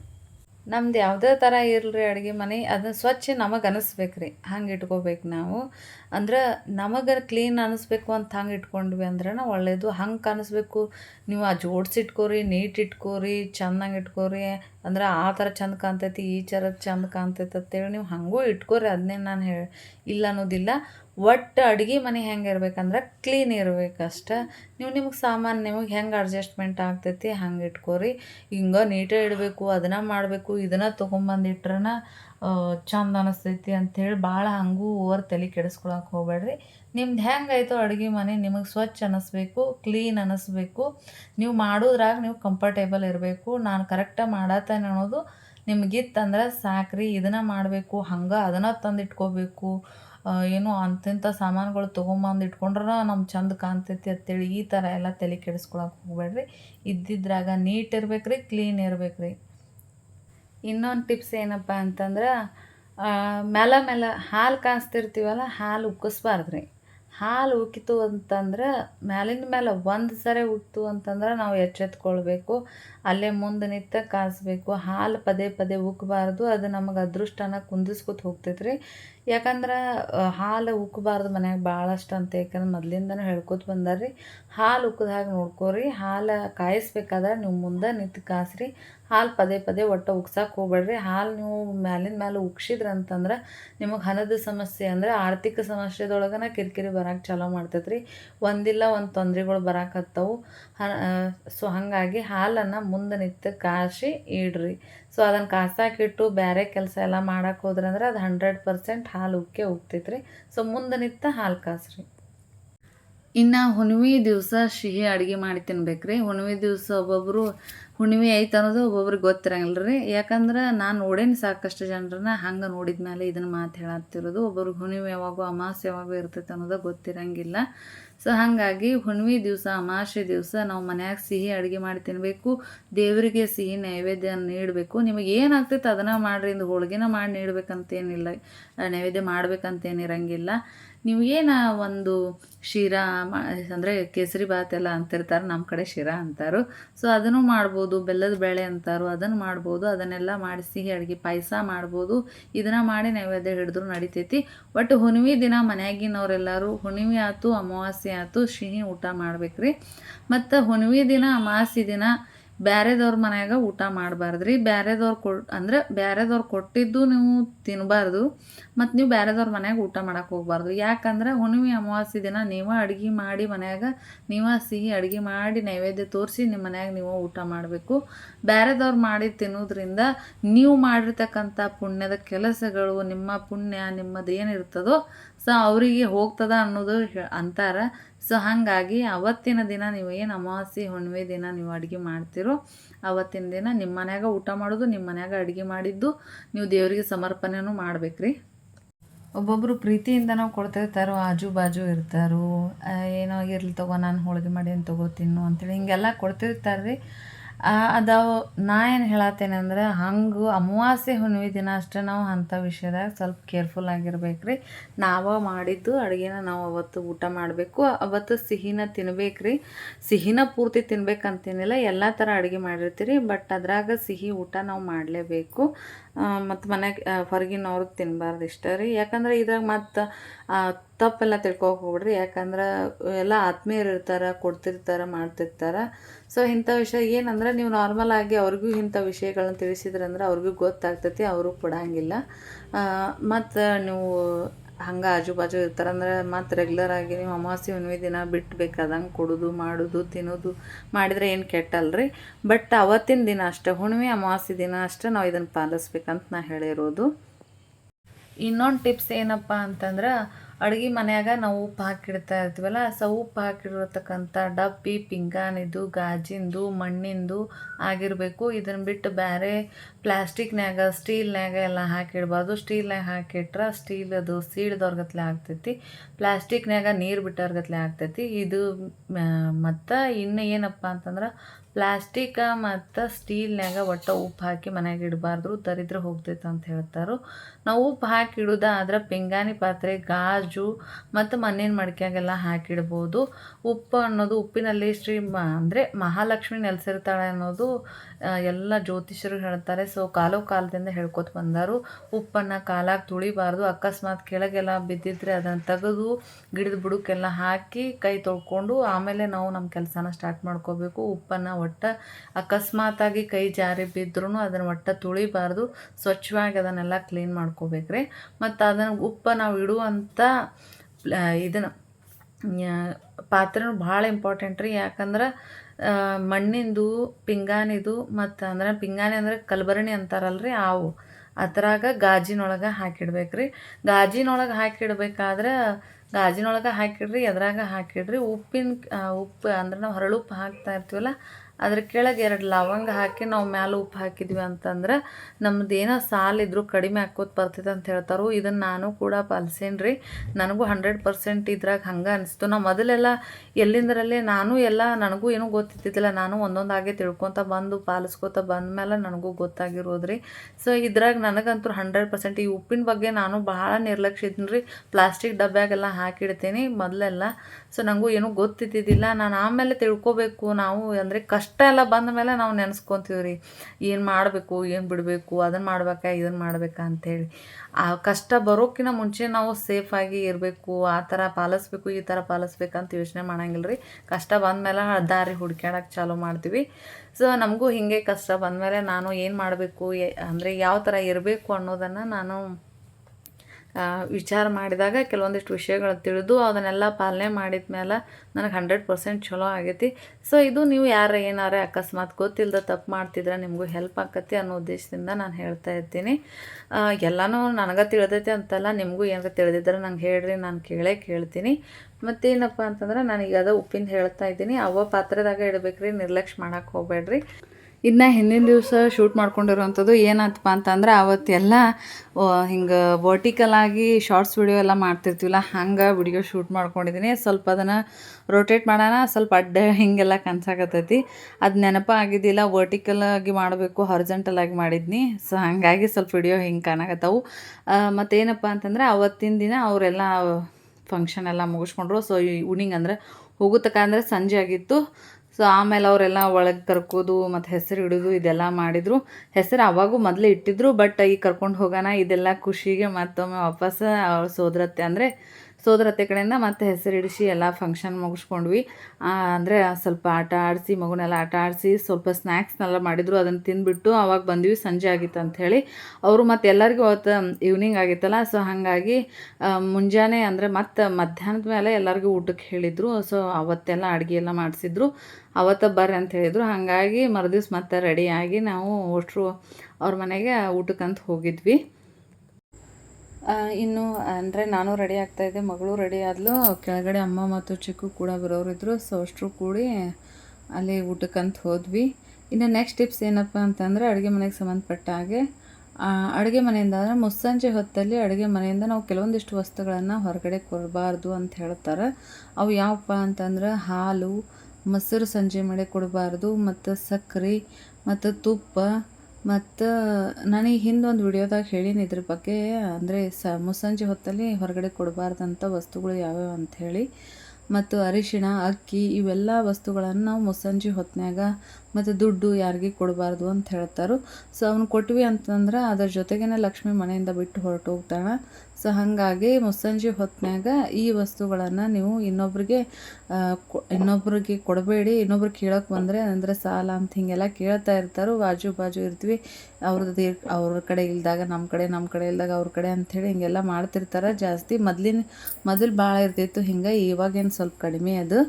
ನಮ್ದು ಯಾವುದೇ ಥರ ಇರಲಿ ಅಡುಗೆ ಮನೆ, ಅದನ್ನ ಸ್ವಚ್ಛ ನಮಗೆ ಅನಿಸ್ಬೇಕು ರೀ ಹಂಗೆ ಇಟ್ಕೋಬೇಕು ನಾವು. ಅಂದ್ರೆ ನಮಗೆ ಕ್ಲೀನ್ ಅನಿಸ್ಬೇಕು ಅಂತ ಹಂಗೆ ಇಟ್ಕೊಂಡ್ವಿ ಅಂದ್ರೆ ಒಳ್ಳೆಯದು ಹಂಗೆ ಕಾಣಿಸ್ಬೇಕು ನೀವು ಆ ಜೋಡ್ಸಿ ಇಟ್ಕೋರಿ, ನೀಟ್ ಇಟ್ಕೋರಿ ಚೆನ್ನಾಗಿ ಇಟ್ಕೋರಿ. ಅಂದ್ರೆ ಆ ಥರ ಚಂದ ಕಾಣ್ತೈತಿ, ಈ ಥರ ಚಂದ ಕಾಣ್ತೈತಿ ಅಂತೇಳಿ ನೀವು ಹಂಗೂ ಇಟ್ಕೋರಿ. ಅದನ್ನೇ ನಾನು ಹೇಳಿ ಇಲ್ಲ ಅನ್ನೋದಿಲ್ಲ. ಒಟ್ಟು ಅಡುಗೆ ಮನೆ ಹೆಂಗೆ ಇರ್ಬೇಕಂದ್ರೆ ಕ್ಲೀನ್ ಇರ್ಬೇಕಷ್ಟ. ನೀವು ನಿಮಗೆ ಸಾಮಾನು ನಿಮಗೆ ಹೆಂಗೆ ಅಡ್ಜಸ್ಟ್ಮೆಂಟ್ ಆಗ್ತೈತಿ ಹಂಗೆ ಇಟ್ಕೋರಿ. ಹಿಂಗೆ ನೀಟಾಗಿ ಇಡಬೇಕು, ಅದನ್ನು ಮಾಡಬೇಕು, ಇದನ್ನು ತೊಗೊಂಬಂದಿಟ್ರನ ಚಂದ ಅನಿಸ್ತೈತಿ ಅಂಥೇಳಿ ಭಾಳ ಹಂಗೂ ಓವರ್ ತಲೆ ಕೆಡಿಸ್ಕೊಳಕ್ಕೆ ಹೋಗ್ಬೇಡ್ರಿ. ನಿಮ್ದು ಹೆಂಗಾಯ್ತೋ ಅಡುಗೆ ಮನೆ ನಿಮಗೆ ಸ್ವಚ್ಛ ಅನ್ನಿಸ್ಬೇಕು ಕ್ಲೀನ್ ಅನ್ನಿಸ್ಬೇಕು ನೀವು ಮಾಡೋದ್ರಾಗ ನೀವು ಕಂಫರ್ಟೇಬಲ್ ಇರಬೇಕು. ನಾನು ಕರೆಕ್ಟಾಗಿ ಮಾಡತ್ತೇನೆ ಅನ್ನೋದು ನಿಮಗಿತ್ತಂದ್ರೆ ಸಾಕ್ರಿ, ಇದನ್ನು ಮಾಡಬೇಕು, ಹಂಗೆ ಅದನ್ನು ತಂದು ಇಟ್ಕೋಬೇಕು ಏನು ಅಂತಿಂಥ ಸಾಮಾನುಗಳು ತೊಗೊಂಬಂದು ಇಟ್ಕೊಂಡ್ರೆ ನಮ್ಮ ಚಂದ ಕಾಣ್ತೈತಿ ಅಂತೇಳಿ ಈ ಥರ ಎಲ್ಲ ತಲೆ ಕೆಡಿಸ್ಕೊಳಕ್ಕೆ ಹೋಗ್ಬೇಡ್ರಿ. ಇದ್ದಿದ್ರಾಗ ನೀಟ್ ಇರ್ಬೇಕು ರೀ ಕ್ಲೀನ್ ಇರ್ಬೇಕು ಇನ್ನೊಂದು ಟಿಪ್ಸ್ ಏನಪ್ಪ ಅಂತಂದ್ರೆ ಮ್ಯಾಲ ಮ್ಯಾಲ ಹಾಲು ಕಾಯಿಸ್ತಿರ್ತೀವಲ್ಲ ಹಾಲು ಉಕ್ಕಿಸ್ಬಾರ್ದು ರೀ ಹಾಲು ಉಕ್ಕಿತು ಅಂತಂದ್ರೆ, ಮ್ಯಾಲಿಂದ ಮೇಲೆ ಒಂದು ಸರಿ ಉಕ್ತು ಅಂತಂದ್ರೆ ನಾವು ಎಚ್ಚೆತ್ಕೊಳ್ಬೇಕು, ಅಲ್ಲೇ ಮುಂದೆ ನಿತ್ತ ಕಾಯಿಸ್ಬೇಕು ಹಾಲು ಪದೇ ಪದೇ ಉಕ್ಕಬಾರ್ದು ಅದು ನಮಗೆ ಅದೃಷ್ಟನ ಕುಂದಿಸ್ಕೊತ ಹೋಗ್ತೈತೆ ರೀ ಯಾಕಂದ್ರೆ ಹಾಲು ಉಕ್ಕಬಾರ್ದು ಮನ್ಯಾಗ ಭಾಳಷ್ಟು ಅಂತ, ಯಾಕಂದ್ರೆ ಮೊದ್ಲಿಂದನೂ ಹೇಳ್ಕೊತ ಬಂದಾರ್ರಿ. ಹಾಲು ಉಕ್ಕದಾಗ ನೋಡ್ಕೊರಿ, ಹಾಲು ಕಾಯಿಸ್ಬೇಕಾದ್ರೆ ನೀವು ಮುಂದೆ ನಿಂತು ಕಾಯಿಸ್ರಿ ಹಾಲು ಪದೇ ಪದೇ ಒಟ್ಟು ಉಗ್ಸಕ್ಕೆ ಹೋಗ್ಬೇಡ್ರಿ ಹಾಲು ನೀವು ಮ್ಯಾಲಿನ ಮ್ಯಾಲೆ ಉಗ್ಸಿದ್ರಿ ಅಂತಂದ್ರೆ ನಿಮಗೆ ಹಣದ ಸಮಸ್ಯೆ ಅಂದರೆ ಆರ್ಥಿಕ ಸಮಸ್ಯೆದೊಳಗನ ಕಿರಿಕಿರಿ ಬರಕ್ಕೆ ಚಾಲೂ ಮಾಡ್ತೈತೆ ರೀ ಒಂದಿಲ್ಲ ಒಂದು ತೊಂದರೆಗಳು ಬರಾಕತ್ತವು ಹ ಸೊ ಹಾಗಾಗಿ ಹಾಲನ್ನು ಮುಂದೆ ನಿಂತು ಕಾಯಿಸಿ ಇಡ್ರಿ. ಸೊ ಅದನ್ನು ಕಾಸಾಕಿಟ್ಟು ಬೇರೆ ಕೆಲಸ ಎಲ್ಲ ಮಾಡಕ್ಕೆ ಹೋದ್ರಂದ್ರೆ ಅದು ಹಂಡ್ರೆಡ್ ಪರ್ಸೆಂಟ್ ಹಾಲು ಉಕ್ಕೇ ಉಗ್ತೈತೆ ರೀ ಸೊ ಮುಂದೆ ನಿತ್ತ ಹಾಲು ಕಾಸ್ರಿ. ಇನ್ನು ಹುಣ್ಮೆ ದಿವಸ ಸಿಹಿ ಅಡುಗೆ ಮಾಡಿ ತಿನ್ಬೇಕು ರೀ ಹುಣ್ಮೆ ದಿವಸ ಒಬ್ಬೊಬ್ಬರು ಹುಣ್ಮೆ ಐತೆ ಅನ್ನೋದು ಒಬ್ಬೊಬ್ರಿಗೆ ಗೊತ್ತಿರಂಗಿಲ್ಲ ರೀ ಯಾಕಂದ್ರೆ ನಾನು ನೋಡೇನಿ ಸಾಕಷ್ಟು ಜನರನ್ನ ಹಂಗೆ ನೋಡಿದ ಮೇಲೆ ಇದನ್ನು ಮಾತು ಹೇಳತ್ತಿರೋದು ಒಬ್ಬೊಬ್ರಿಗೆ ಹುಣ್ಮೆ ಯಾವಾಗೂ ಅಮಾವಾಸ್ಯೆ ಯಾವಾಗೋ ಇರ್ತೈತೆ ಅನ್ನೋದು ಗೊತ್ತಿರಂಗಿಲ್ಲ. ಸೊ ಹಾಗಾಗಿ ಹುಣ್ಮಿ ದಿವಸ, ಅಮಾವಾಸ್ಯೆ ದಿವಸ ನಾವು ಮನ್ಯಾಗ ಸಿಹಿ ಅಡುಗೆ ಮಾಡಿ ತಿನ್ನಬೇಕು ದೇವರಿಗೆ ಸಿಹಿ ನೈವೇದ್ಯ ನೀಡಬೇಕು. ನಿಮಗೆ ಏನಾಗ್ತೈತೆ ಅದನ್ನು ಮಾಡಿರಿ, ಇಂದು ಹೋಳಿಗೆನ ಮಾಡಿ ನೀಡಬೇಕಂತೇನಿಲ್ಲ, ನೈವೇದ್ಯ ಮಾಡ್ಬೇಕಂತೇನಿರಂಗಿಲ್ಲ. ನೀವು ಏನು ಒಂದು ಶಿರಾ ಅಂದರೆ ಕೇಸರಿ ಬಾತ್ ಎಲ್ಲ ಅಂತಿರ್ತಾರೆ ನಮ್ಮ ಕಡೆ ಶಿರಾ ಅಂತಾರು. ಸೊ ಅದನ್ನು ಮಾಡ್ಬೋದು, ಬೆಲ್ಲದ ಬೇಳೆ ಅಂತಾರು, ಅದನ್ನು ಮಾಡ್ಬೋದು, ಅದನ್ನೆಲ್ಲ ಮಾಡಿ ಸಿಹಿ, ಅಡುಗೆ, ಪಾಯಸ ಮಾಡ್ಬೋದು. ಇದನ್ನು ಮಾಡಿ ನೈವೇದ್ಯ ಹಿಡಿದ್ರು ನಡಿತೈತಿ. ಒಟ್ಟು ಹುಣ್ಮೆ ದಿನ ಮನ್ಯಾಗಿನವರೆಲ್ಲರೂ ಹುಣ್ಮೆ ಆಯ್ತು ಅಮಾವಾಸ್ಯೆ ಆಯ್ತು ಸಿಹಿ ಊಟ ಮಾಡ್ಬೇಕ್ರಿ. ಮತ್ತು ಹುಣ್ಮೆ ದಿನ, ಅಮಾವಾಸ್ಯೆ ದಿನ ಬ್ಯಾರೆದವ್ರ ಮನ್ಯಾಗ ಊಟ ಮಾಡಬಾರ್ದ್ರಿ. ಬ್ಯಾರೆದವ್ರು ಕೊ ಅಂದ್ರೆ ಬ್ಯಾರೆದವ್ರು ಕೊಟ್ಟಿದ್ದು ನೀವು ತಿನ್ನಬಾರ್ದು ಮತ್ತು ನೀವು ಬೇರೆದವ್ರ ಮನ್ಯಾಗ ಊಟ ಮಾಡೋಕೆ ಹೋಗ್ಬಾರ್ದು. ಯಾಕಂದ್ರೆ ಹುಣ್ಣಿಮೆ ಅಮಾವಾಸ್ಯೆ ದಿನ ನೀವು ಅಡುಗೆ ಮಾಡಿ ಮನ್ಯಾಗ, ನೀವು ಸಿಹಿ ಅಡುಗೆ ಮಾಡಿ ನೈವೇದ್ಯ ತೋರಿಸಿ ನಿಮ್ಮ ಮನ್ಯಾಗ ನೀವು ಊಟ ಮಾಡಬೇಕು. ಬೇರೆದವ್ರು ಮಾಡಿ ತಿನ್ನೋದ್ರಿಂದ ನೀವು ಮಾಡಿರ್ತಕ್ಕಂಥ ಪುಣ್ಯದ ಕೆಲಸಗಳು, ನಿಮ್ಮ ಪುಣ್ಯ, ನಿಮ್ಮದು ಏನಿರ್ತದೋ ಸೊ ಅವರಿಗೆ ಹೋಗ್ತದ ಅನ್ನೋದು ಅಂತಾರ. ಸೊ ಹಾಗಾಗಿ ಅವತ್ತಿನ ದಿನ ನೀವು ಏನು ಅಮಾವಾಸ್ಯೆ, ಹುಣ್ಣಿಮೆ ದಿನ ನೀವು ಅಡುಗೆ ಮಾಡ್ತೀರೋ, ಅವತ್ತಿನ ದಿನ ನಿಮ್ಮ ಮನ್ಯಾಗ ಊಟ ಮಾಡೋದು, ನಿಮ್ಮ ಮನ್ಯಾಗ ಅಡುಗೆ ಮಾಡಿದ್ದು ನೀವು ದೇವರಿಗೆ ಸಮರ್ಪಣೆನೂ ಮಾಡ್ಬೇಕ್ರಿ. ಒಬ್ಬೊಬ್ಬರು ಪ್ರೀತಿಯಿಂದ ನಾವು ಕೊಡ್ತಿರ್ತಾರೋ ಆಜು ಬಾಜು ಇರ್ತಾರೋ ಏನೋ ಇರ್ಲಿ ತಗೋ, ನಾನು ಹೋಳಿಗೆ ಮಾಡಿ ಏನು ತಿನ್ನು ಅಂತೇಳಿ ಹಿಂಗೆಲ್ಲ ಕೊಡ್ತಿರ್ತಾರೆ ರೀ ಅದು ನಾ ಏನು ಹೇಳತ್ತೇನೆ ಅಂದ್ರೆ, ಹಂಗೆ ಅಮಾವಾಸ್ಯೆ ಹುಣ್ಣಿಮೆ ದಿನ ಅಷ್ಟೇ ನಾವು ಅಂಥ ವಿಷಯದಾಗ ಸ್ವಲ್ಪ ಕೇರ್ಫುಲ್ ಆಗಿರ್ಬೇಕು ರೀ ನಾವೇ ಮಾಡಿದ್ದು ಅಡುಗೆನ ನಾವು ಅವತ್ತು ಊಟ ಮಾಡಬೇಕು, ಅವತ್ತು ಸಿಹಿನ ತಿನ್ಬೇಕು ರೀ ಸಿಹಿನ ಪೂರ್ತಿ ತಿನ್ಬೇಕಂತೇನಿಲ್ಲ, ಎಲ್ಲ ಥರ ಅಡುಗೆ ಮಾಡಿರ್ತೀರಿ ಬಟ್ ಅದ್ರಾಗ ಸಿಹಿ ಊಟ ನಾವು ಮಾಡಲೇಬೇಕು. ಮತ್ತು ಮನೆಗೆ ಹೊರಗಿನವ್ರು ತಿನ್ನಬಾರ್ದು ಇಷ್ಟ ರೀ. ಯಾಕಂದ್ರೆ ಇದ್ರಾಗ ಮತ್ತು ತಪ್ಪೆಲ್ಲ ತಿಳ್ಕೊಕ್ಕೆ ಹೋಗ್ಬಿಡ್ರಿ. ಯಾಕಂದ್ರೆ, ಎಲ್ಲ ಆತ್ಮೀಯರು ಇರ್ತಾರೆ, ಕೊಡ್ತಿರ್ತಾರೆ, ಮಾಡ್ತಿರ್ತಾರೆ. ಸೊ ಇಂಥ ವಿಷಯ ಏನಂದ್ರೆ, ನೀವು ನಾರ್ಮಲ್ ಆಗಿ ಅವ್ರಿಗೂ ಇಂಥ ವಿಷಯಗಳನ್ನ ತಿಳಿಸಿದ್ರಂದ್ರೆ ಅವ್ರಿಗೂ ಗೊತ್ತಾಗ್ತೈತಿ, ಅವರು ಕೊಡೋಂಗಿಲ್ಲ ಮತ್ತು, ನೀವು ಹಂಗೆ ಆಜು ಬಾಜು ಇರ್ತಾರಂದ್ರೆ ಮತ್ತು ರೆಗ್ಯುಲರ್ ಆಗಿ ನೀವು ಅಮಾವಾಸ್ಯೆ ಹುಣ್ಣಿಮೆ ದಿನ ಬಿಟ್ಟು ಬೇಕಾದಂಗೆ ಕೊಡೋದು, ಮಾಡೋದು, ತಿನ್ನೋದು ಮಾಡಿದರೆ ಏನು ಕೆಟ್ಟಲ್ರಿ? ಬಟ್ ಅವತ್ತಿನ ದಿನ ಅಷ್ಟೇ, ಹುಣ್ಣಿಮೆ ಅಮಾವಾಸ್ಯೆ ದಿನ ಅಷ್ಟೇ ನಾವು ಇದನ್ನು ಪಾಲಿಸ್ಬೇಕಂತ ನಾ ಹೇಳಿರೋದು. ಇನ್ನೊಂದು ಟಿಪ್ಸ್ ಏನಪ್ಪ ಅಂತಂದ್ರೆ ಅಡುಗೆ ಮನೆಯಾಗ ನಾವು ಉಪ್ಪು ಹಾಕಿಡ್ತಾ ಇರ್ತೀವಲ್ಲ ಸೊ ಉಪ್ಪು ಹಾಕಿರತಕ್ಕಂಥ ಡಬ್ಬಿ, ಪಿಂಗಾಣಿದು, ಗಾಜಿಂದು, ಮಣ್ಣಿಂದು ಆಗಿರಬೇಕು. ಇದನ್ನು ಬಿಟ್ಟು ಬೇರೆ ಪ್ಲ್ಯಾಸ್ಟಿಕ್ನ್ಯಾಗ ಸ್ಟೀಲ್ನ್ಯಾಗ ಎಲ್ಲ ಹಾಕಿಡ್ಬಾರ್ದು. ಸ್ಟೀಲ್ನ್ಯಾಗ ಹಾಕಿಟ್ರೆ ಸ್ಟೀಲ್ ಅದು ಸೀಳ್ದವ್ರಗತ್ಲೆ ಆಗ್ತೈತಿ ಪ್ಲ್ಯಾಸ್ಟಿಕ್ನ್ಯಾಗ ನೀರು ಬಿಟ್ಟವ್ರಗತ್ಲೆ ಆಗ್ತೈತಿ. ಇದು ಮತ್ತು ಇನ್ನು ಏನಪ್ಪ ಅಂತಂದ್ರೆ ಪ್ಲಾಸ್ಟಿಕ ಮತ್ತು ಸ್ಟೀಲ್ನ್ಯಾಗ ಒಟ್ಟು ಉಪ್ಪು ಹಾಕಿ ಮನೆಯಾಗ ಇಡಬಾರ್ದು, ದರಿದ್ರ ಹೋಗ್ತೈತೆ ಅಂತ ಹೇಳ್ತಾರೆ. ನಾವು ಉಪ್ಪು ಹಾಕಿ ಇಡೋದಾದ್ರೆ ಪಿಂಗಾಣಿ ಪಾತ್ರೆ, ಗಾಜು ಮತ್ತು ಮಣ್ಣಿನ ಮಡಿಕೆಗೆಲ್ಲ ಹಾಕಿಡ್ಬೋದು ಉಪ್ಪು ಅನ್ನೋದು ಉಪ್ಪಿನಲ್ಲಿ ಶ್ರೀ ಅಂದರೆ ಮಹಾಲಕ್ಷ್ಮಿ ನೆಲೆಸಿರ್ತಾಳೆ ಅನ್ನೋದು ಎಲ್ಲ ಜ್ಯೋತಿಷರು ಹೇಳ್ತಾರೆ. ಸೊ ಕಾಲೋ ಕಾಲದಿಂದ ಹೇಳ್ಕೊತ ಬಂದರು. ಉಪ್ಪನ್ನು ಕಾಲಾಗಿ ತುಳಿಬಾರ್ದು. ಅಕಸ್ಮಾತ್ ಕೆಳಗೆಲ್ಲ ಬಿದ್ದಿದ್ರೆ ಅದನ್ನು ತೆಗೆದು ಗಿಡದ ಬುಡಕ್ಕೆಲ್ಲ ಹಾಕಿ ಕೈ ತೊಳ್ಕೊಂಡು ಆಮೇಲೆ ನಾವು ನಮ್ಮ ಕೆಲಸನ ಸ್ಟಾರ್ಟ್ ಮಾಡ್ಕೋಬೇಕು. ಉಪ್ಪನ್ನು ಒಟ್ಟು ಅಕಸ್ಮಾತಾಗಿ ಕೈ ಜಾರಿ ಬಿದ್ದರೂ ಅದನ್ನು ಒಟ್ಟು ತುಳಿಬಾರ್ದು. ಸ್ವಚ್ಛವಾಗಿ ಅದನ್ನೆಲ್ಲ ಕ್ಲೀನ್ ಮಾಡ್ಕೋಬೇಕ್ರಿ. ಮತ್ತು ಅದನ್ನು ಉಪ್ಪು ನಾವು ಇಡುವಂಥ ಇದನ್ನು ಪಾತ್ರೆನೂ ಭಾಳ ಇಂಪಾರ್ಟೆಂಟ್ ರೀ. ಯಾಕಂದ್ರೆ ಮಣ್ಣಿಂದು ಪಿಂಗಾನಿದು ಮತ್ತು ಅಂದ್ರೆ ಪಿಂಗಾನಿ ಅಂದರೆ ಕಲ್ಬರಣಿ ಅಂತಾರಲ್ರಿ ಅವು ಅದ್ರಾಗ ಗಾಜಿನೊಳಗೆ ಹಾಕಿಡ್ಬೇಕ್ರಿ. ಗಾಜಿನೊಳಗೆ ಹಾಕಿಡ್ಬೇಕಾದ್ರೆ, ಗಾಜಿನೊಳಗೆ ಹಾಕಿಡ್ರಿ ಎದ್ರಾಗ ಹಾಕಿಡ್ರಿ. ಉಪ್ಪಿನ ಉಪ್ಪು ಅಂದ್ರೆ ನಾವು ಹರಳುಪ್ಪು ಹಾಕ್ತಾ ಇರ್ತೀವಲ್ಲ ಅದ್ರ ಕೆಳಗೆ ಎರಡು ಲವಂಗ ಹಾಕಿ ನಾವು ಮ್ಯಾಲೆ ಉಪ್ಪು ಹಾಕಿದ್ವಿ ಅಂತಂದ್ರೆ ನಮ್ದು ಏನೋ ಸಾಲಿದ್ರು ಕಡಿಮೆ ಹಾಕೋದು ಬರ್ತೈತೆ ಅಂತ ಹೇಳ್ತಾರೆ. ಇದನ್ನು ನಾನು ಕೂಡ ಪಾಲಿಸೇನಿ ರೀ ನನಗೂ ಹಂಡ್ರೆಡ್ ಪರ್ಸೆಂಟ್ ಇದ್ರಾಗ ಹಂಗೆ ಅನಿಸ್ತು. ನಾ ಮೊದಲೆಲ್ಲ ಎಲ್ಲಿಂದರಲ್ಲಿ ನಾನು ಎಲ್ಲ ನನಗೂ ಏನೂ ಗೊತ್ತಿದ್ದಿಲ್ಲ ನಾನು ಒಂದೊಂದಾಗೆ ತಿಳ್ಕೊತ ಬಂದು ಪಾಲಿಸ್ಕೊತ ಬಂದಮೇಲೆ ನನಗೂ ಗೊತ್ತಾಗಿರೋದು ರೀ ಸೊ ಇದ್ರಾಗ ನನಗಂತೂ ಹಂಡ್ರೆಡ್ ಪರ್ಸೆಂಟ್ ಈ ಉಪ್ಪಿನ ಬಗ್ಗೆ ನಾನು ಬಹಳ ನಿರ್ಲಕ್ಷ್ಯ ಇದ್ದೀನಿ ರೀ ಪ್ಲಾಸ್ಟಿಕ್ ಡಬ್ಯಾಗೆಲ್ಲ ಹಾಕಿಡ್ತೀನಿ ಮೊದಲೆಲ್ಲ. ಸೊ ನನಗೂ ಏನೂ ಗೊತ್ತಿದ್ದಿದ್ದಿಲ್ಲ. ನಾನು ಆಮೇಲೆ ತಿಳ್ಕೊಬೇಕು. ನಾವು ಅಂದರೆ ಕಷ್ಟ ಎಲ್ಲ ಬಂದ ಮೇಲೆ ನಾವು ನೆನೆಸ್ಕೊತೀವಿ ರೀ ಏನು ಮಾಡಬೇಕು, ಏನು ಬಿಡಬೇಕು ಅದನ್ನು ಮಾಡ್ಬೇಕಾ ಇದನ್ನು ಮಾಡಬೇಕಾ ಅಂಥೇಳಿ ಆ ಕಷ್ಟ ಬರೋಕ್ಕಿಂತ ಮುಂಚೆ ನಾವು ಸೇಫಾಗಿ ಇರಬೇಕು. ಆ ಥರ ಪಾಲಿಸ್ಬೇಕು, ಈ ಥರ ಪಾಲಿಸ್ಬೇಕಂತ ಯೋಚನೆ ಮಾಡಂಗಿಲ್ಲ ರೀ ಕಷ್ಟ ಬಂದಮೇಲೆ ದಾರಿ ಹುಡ್ಕ್ಯಾಡಕ್ಕೆ ಚಾಲೂ ಮಾಡ್ತೀವಿ. ಸೊ ನಮಗೂ ಹೀಗೆ ಕಷ್ಟ ಬಂದಮೇಲೆ ನಾನು ಏನು ಮಾಡಬೇಕು ಅಂದರೆ ಯಾವ ಥರ ಇರಬೇಕು ಅನ್ನೋದನ್ನು ನಾನು ವಿಚಾರ ಮಾಡಿದಾಗ ಕೆಲವೊಂದಿಷ್ಟು ವಿಷಯಗಳು ತಿಳಿದು ಅದನ್ನೆಲ್ಲ ಪಾಲನೆ ಮಾಡಿದ ಮೇಲೆ ನನಗೆ ಹಂಡ್ರೆಡ್ ಪರ್ಸೆಂಟ್ ಚಲೋ ಆಗೈತಿ. ಸೊ ಇದು ನೀವು ಯಾರ ಏನಾರ ಅಕಸ್ಮಾತ್ ಗೊತ್ತಿಲ್ಲದ ತಪ್ಪು ಮಾಡ್ತಿದ್ರೆ ನಿಮಗೂ ಹೆಲ್ಪ್ ಆಕತಿ ಅನ್ನೋ ಉದ್ದೇಶದಿಂದ ನಾನು ಹೇಳ್ತಾ ಇರ್ತೀನಿ. ಎಲ್ಲನೂ ನನಗೆ ತಿಳಿದೈತೆ ಅಂತಲ್ಲ, ನಿಮಗೂ ಏನಾರ ತಿಳಿದಿದ್ರೆ ನಂಗೆ ಹೇಳ್ರಿ, ನಾನು ಕೇಳೇ ಕೇಳ್ತೀನಿ. ಮತ್ತೇನಪ್ಪ ಅಂತಂದ್ರೆ ನಾನೀಗ ಅದು ಉಪ್ಪಿಂದ ಹೇಳ್ತಾ ಇದ್ದೀನಿ. ಅವ ಪಾತ್ರೆದಾಗ ಇಡಬೇಕ್ರಿ, ನಿರ್ಲಕ್ಷ್ಯ ಮಾಡಕ್ಕೆ ಹೋಗ್ಬೇಡ್ರಿ. ಇನ್ನು ಹಿಂದಿನ ದಿವಸ ಶೂಟ್ ಮಾಡ್ಕೊಂಡಿರೋವಂಥದ್ದು ಏನಾಯ್ತಪ್ಪ ಅಂತಂದ್ರೆ ಅವತ್ತೆಲ್ಲ ಹಿಂಗೆ ವರ್ಟಿಕಲ್ ಆಗಿ ಶಾರ್ಟ್ಸ್ ವಿಡಿಯೋ ಎಲ್ಲ ಮಾಡ್ತಿರ್ತೀವಲ್ಲ, ಹಂಗೆ ವಿಡಿಯೋ ಶೂಟ್ ಮಾಡ್ಕೊಂಡಿದ್ದೀನಿ ಸ್ವಲ್ಪ ಅದನ್ನು ರೊಟೇಟ್ ಮಾಡೋಣ, ಸ್ವಲ್ಪ ಅಡ್ಡ ಹಿಂಗೆಲ್ಲ ಕನ್ಸಾಕತ್ತೈತಿ ಅದು ನೆನಪ ಆಗಿದ್ದಿಲ್ಲ ವರ್ಟಿಕಲ್ ಆಗಿ ಮಾಡಬೇಕು ಹಾರಿಜೆಂಟಲ್ ಆಗಿ ಮಾಡಿದ್ನಿ. ಸೊ ಹಾಗಾಗಿ ಸ್ವಲ್ಪ ವಿಡಿಯೋ ಹಿಂಗೆ ಕಾಣಕತ್ತವು. ಮತ್ತೇನಪ್ಪ ಅಂತಂದ್ರೆ ಅವತ್ತಿನ ದಿನ ಅವರೆಲ್ಲ ಫಂಕ್ಷನ್ ಎಲ್ಲ ಮುಗಿಸ್ಕೊಂಡ್ರು. ಸೊ ಈವ್ನಿಂಗ್ ಅಂದರೆ ಹೋಗುತ್ತಕ ಅಂದರೆ ಸಂಜೆ ಆಗಿತ್ತು. ಸೊ ಆಮೇಲೆ ಅವರೆಲ್ಲ ಒಳಗೆ ಕರ್ಕೋದು, ಮತ್ತು ಹೆಸರು ಇಡೋದು ಇದೆಲ್ಲ ಮಾಡಿದರು. ಹೆಸರು ಅವಾಗೂ ಮೊದಲೇ ಇಟ್ಟಿದ್ರು ಬಟ್ ಈಗ ಕರ್ಕೊಂಡು ಹೋಗೋಣ, ಇದೆಲ್ಲ ಖುಷಿಗೆ ಮತ್ತೊಮ್ಮೆ ವಾಪಸ್ ಅವ್ರು ಸೋದರತ್ತೆ. ಅಂದರೆ ಸೋದರತ್ತೆ ಕಡೆಯಿಂದ ಮತ್ತೆ ಹೆಸರು ಇಡಿಸಿ ಎಲ್ಲ ಫಂಕ್ಷನ್ ಮುಗಿಸ್ಕೊಂಡ್ವಿ. ಅಂದರೆ ಸ್ವಲ್ಪ ಆಟ ಆಡಿಸಿ, ಮಗುನೆಲ್ಲ ಆಟ ಆಡಿಸಿ, ಸ್ವಲ್ಪ ಸ್ನ್ಯಾಕ್ಸ್ನೆಲ್ಲ ಮಾಡಿದ್ರು, ಅದನ್ನು ತಿಂದುಬಿಟ್ಟು ಅವಾಗ ಬಂದ್ವಿ, ಸಂಜೆ ಆಗಿತ್ತು ಅಂಥೇಳಿ ಅವರು ಮತ್ತು ಎಲ್ಲರಿಗೂ ಅವತ್ತು ಈವ್ನಿಂಗ್ ಆಗಿತ್ತಲ್ಲ ಸೊ ಹಾಗಾಗಿ ಮುಂಜಾನೆ ಅಂದರೆ ಮತ್ತು ಮಧ್ಯಾಹ್ನದ ಮೇಲೆ ಎಲ್ಲರಿಗೂ ಊಟಕ್ಕೆ ಹೇಳಿದರು. ಸೊ ಅವತ್ತೆಲ್ಲ ಅಡುಗೆ ಎಲ್ಲ ಮಾಡಿಸಿದ್ರು. ಅವತ್ತ ಬರ್ರಿ ಅಂತ ಹೇಳಿದರು. ಹಾಗಾಗಿ ಮರುದಿವ್ಸ ಮತ್ತೆ ರೆಡಿಯಾಗಿ ನಾವು ಒಟ್ಟರು ಅವ್ರ ಮನೆಗೆ ಊಟಕ್ಕಂತ ಹೋಗಿದ್ವಿ. ಇನ್ನು, ಅಂದರೆ ನಾನು ರೆಡಿ ಆಗ್ತಾಯಿದ್ದೆ ಮಗಳು ರೆಡಿ ಆದಲು, ಕೆಳಗಡೆ ಅಮ್ಮ ಮತ್ತು ಚಿಕ್ಕು ಕೂಡ ಬರೋರಿದ್ರು ಸೊ ಅಷ್ಟರು ಕೂಡಿ ಅಲ್ಲಿ ಊಟಕ್ಕಂತ ಹೋದ್ವಿ. ಇನ್ನು ನೆಕ್ಸ್ಟ್ ಟಿಪ್ಸ್ ಏನಪ್ಪ ಅಂತಂದರೆ, ಅಡುಗೆ ಮನೆಗೆ ಸಂಬಂಧಪಟ್ಟ ಹಾಗೆ ಅಡುಗೆ ಮನೆಯಿಂದ ಅಂದರೆ ಮುಸ್ಸಂಜೆ ಹೊತ್ತಲ್ಲಿ ಅಡುಗೆ ಮನೆಯಿಂದ ನಾವು ಕೆಲವೊಂದಿಷ್ಟು ವಸ್ತುಗಳನ್ನು ಹೊರಗಡೆ ಕೊಡಬಾರ್ದು ಅಂತ ಹೇಳ್ತಾರೆ. ಅವು ಯಾವಪ್ಪ ಅಂತಂದ್ರೆ ಹಾಲು, ಮೊಸರು ಸಂಜೆ ಮಾಡಿ ಕೊಡಬಾರ್ದು, ಮತ್ತು ಸಕ್ಕರೆ ಮತ್ತು ತುಪ್ಪ ಮತ್ತು ನಾನು ಈ ಹಿಂದೊಂದು ವಿಡಿಯೋದಾಗ ಹೇಳೀನಿ ಇದ್ರ ಬಗ್ಗೆ. ಅಂದರೆ ಸ ಮುಸ್ಸಂಜೆ ಹೊತ್ತಲ್ಲಿ ಹೊರಗಡೆ ಕೊಡಬಾರ್ದಂಥ ವಸ್ತುಗಳು ಯಾವ್ಯಾವ ಅಂಥೇಳಿ ಮತ್ತು ಅರಿಶಿಣ, ಅಕ್ಕಿ ಇವೆಲ್ಲ ವಸ್ತುಗಳನ್ನು ನಾವು ಮುಸ್ಸಂಜೆ ಹೊತ್ನ್ಯಾಗ ಮತ್ತು ದುಡ್ಡು ಯಾರಿಗೆ ಕೊಡಬಾರ್ದು ಅಂತ ಹೇಳ್ತಾರೆ. ಸೊ ಅವ್ನು ಕೊಟ್ವಿ ಅಂತಂದ್ರೆ ಅದ್ರ ಜೊತೆಗೇನೆ ಲಕ್ಷ್ಮಿ ಮನೆಯಿಂದ ಬಿಟ್ಟು ಹೊರಟು ಹೋಗ್ತಾಳೆ ಸೊ ಹಾಗಾಗಿ ಮುಸ್ಸಂಜೆ ಹೊತ್ತಿನಾಗ ಈ ವಸ್ತುಗಳನ್ನು ನೀವು ಇನ್ನೊಬ್ರಿಗೆ ಇನ್ನೊಬ್ರಿಗೆ ಕೊಡಬೇಡಿ. ಇನ್ನೊಬ್ರು ಕೇಳೋಕೆ ಬಂದರೆ ಅಂದರೆ ಸಾಲ ಅಂತ ಹಿಂಗೆಲ್ಲ ಕೇಳ್ತಾ ಇರ್ತಾರೋ. ಬಾಜು ಬಾಜು ಇರ್ತೀವಿ. ಅವ್ರದ್ದು ಅವ್ರ ಕಡೆ ಇಲ್ದಾಗ ನಮ್ಮ ಕಡೆ ನಮ್ಮ ಕಡೆ ಇಲ್ದಾಗ ಅವ್ರ ಕಡೆ ಅಂಥೇಳಿ ಹಿಂಗೆಲ್ಲ ಮಾಡ್ತಿರ್ತಾರೆ. ಜಾಸ್ತಿ ಮೊದಲಿನ, ಮೊದಲು ಭಾಳ ಇರ್ತಿತ್ತು ಹಿಂಗೆ. ಇವಾಗೇನು ಸ್ವಲ್ಪ ಕಡಿಮೆ ಅದು.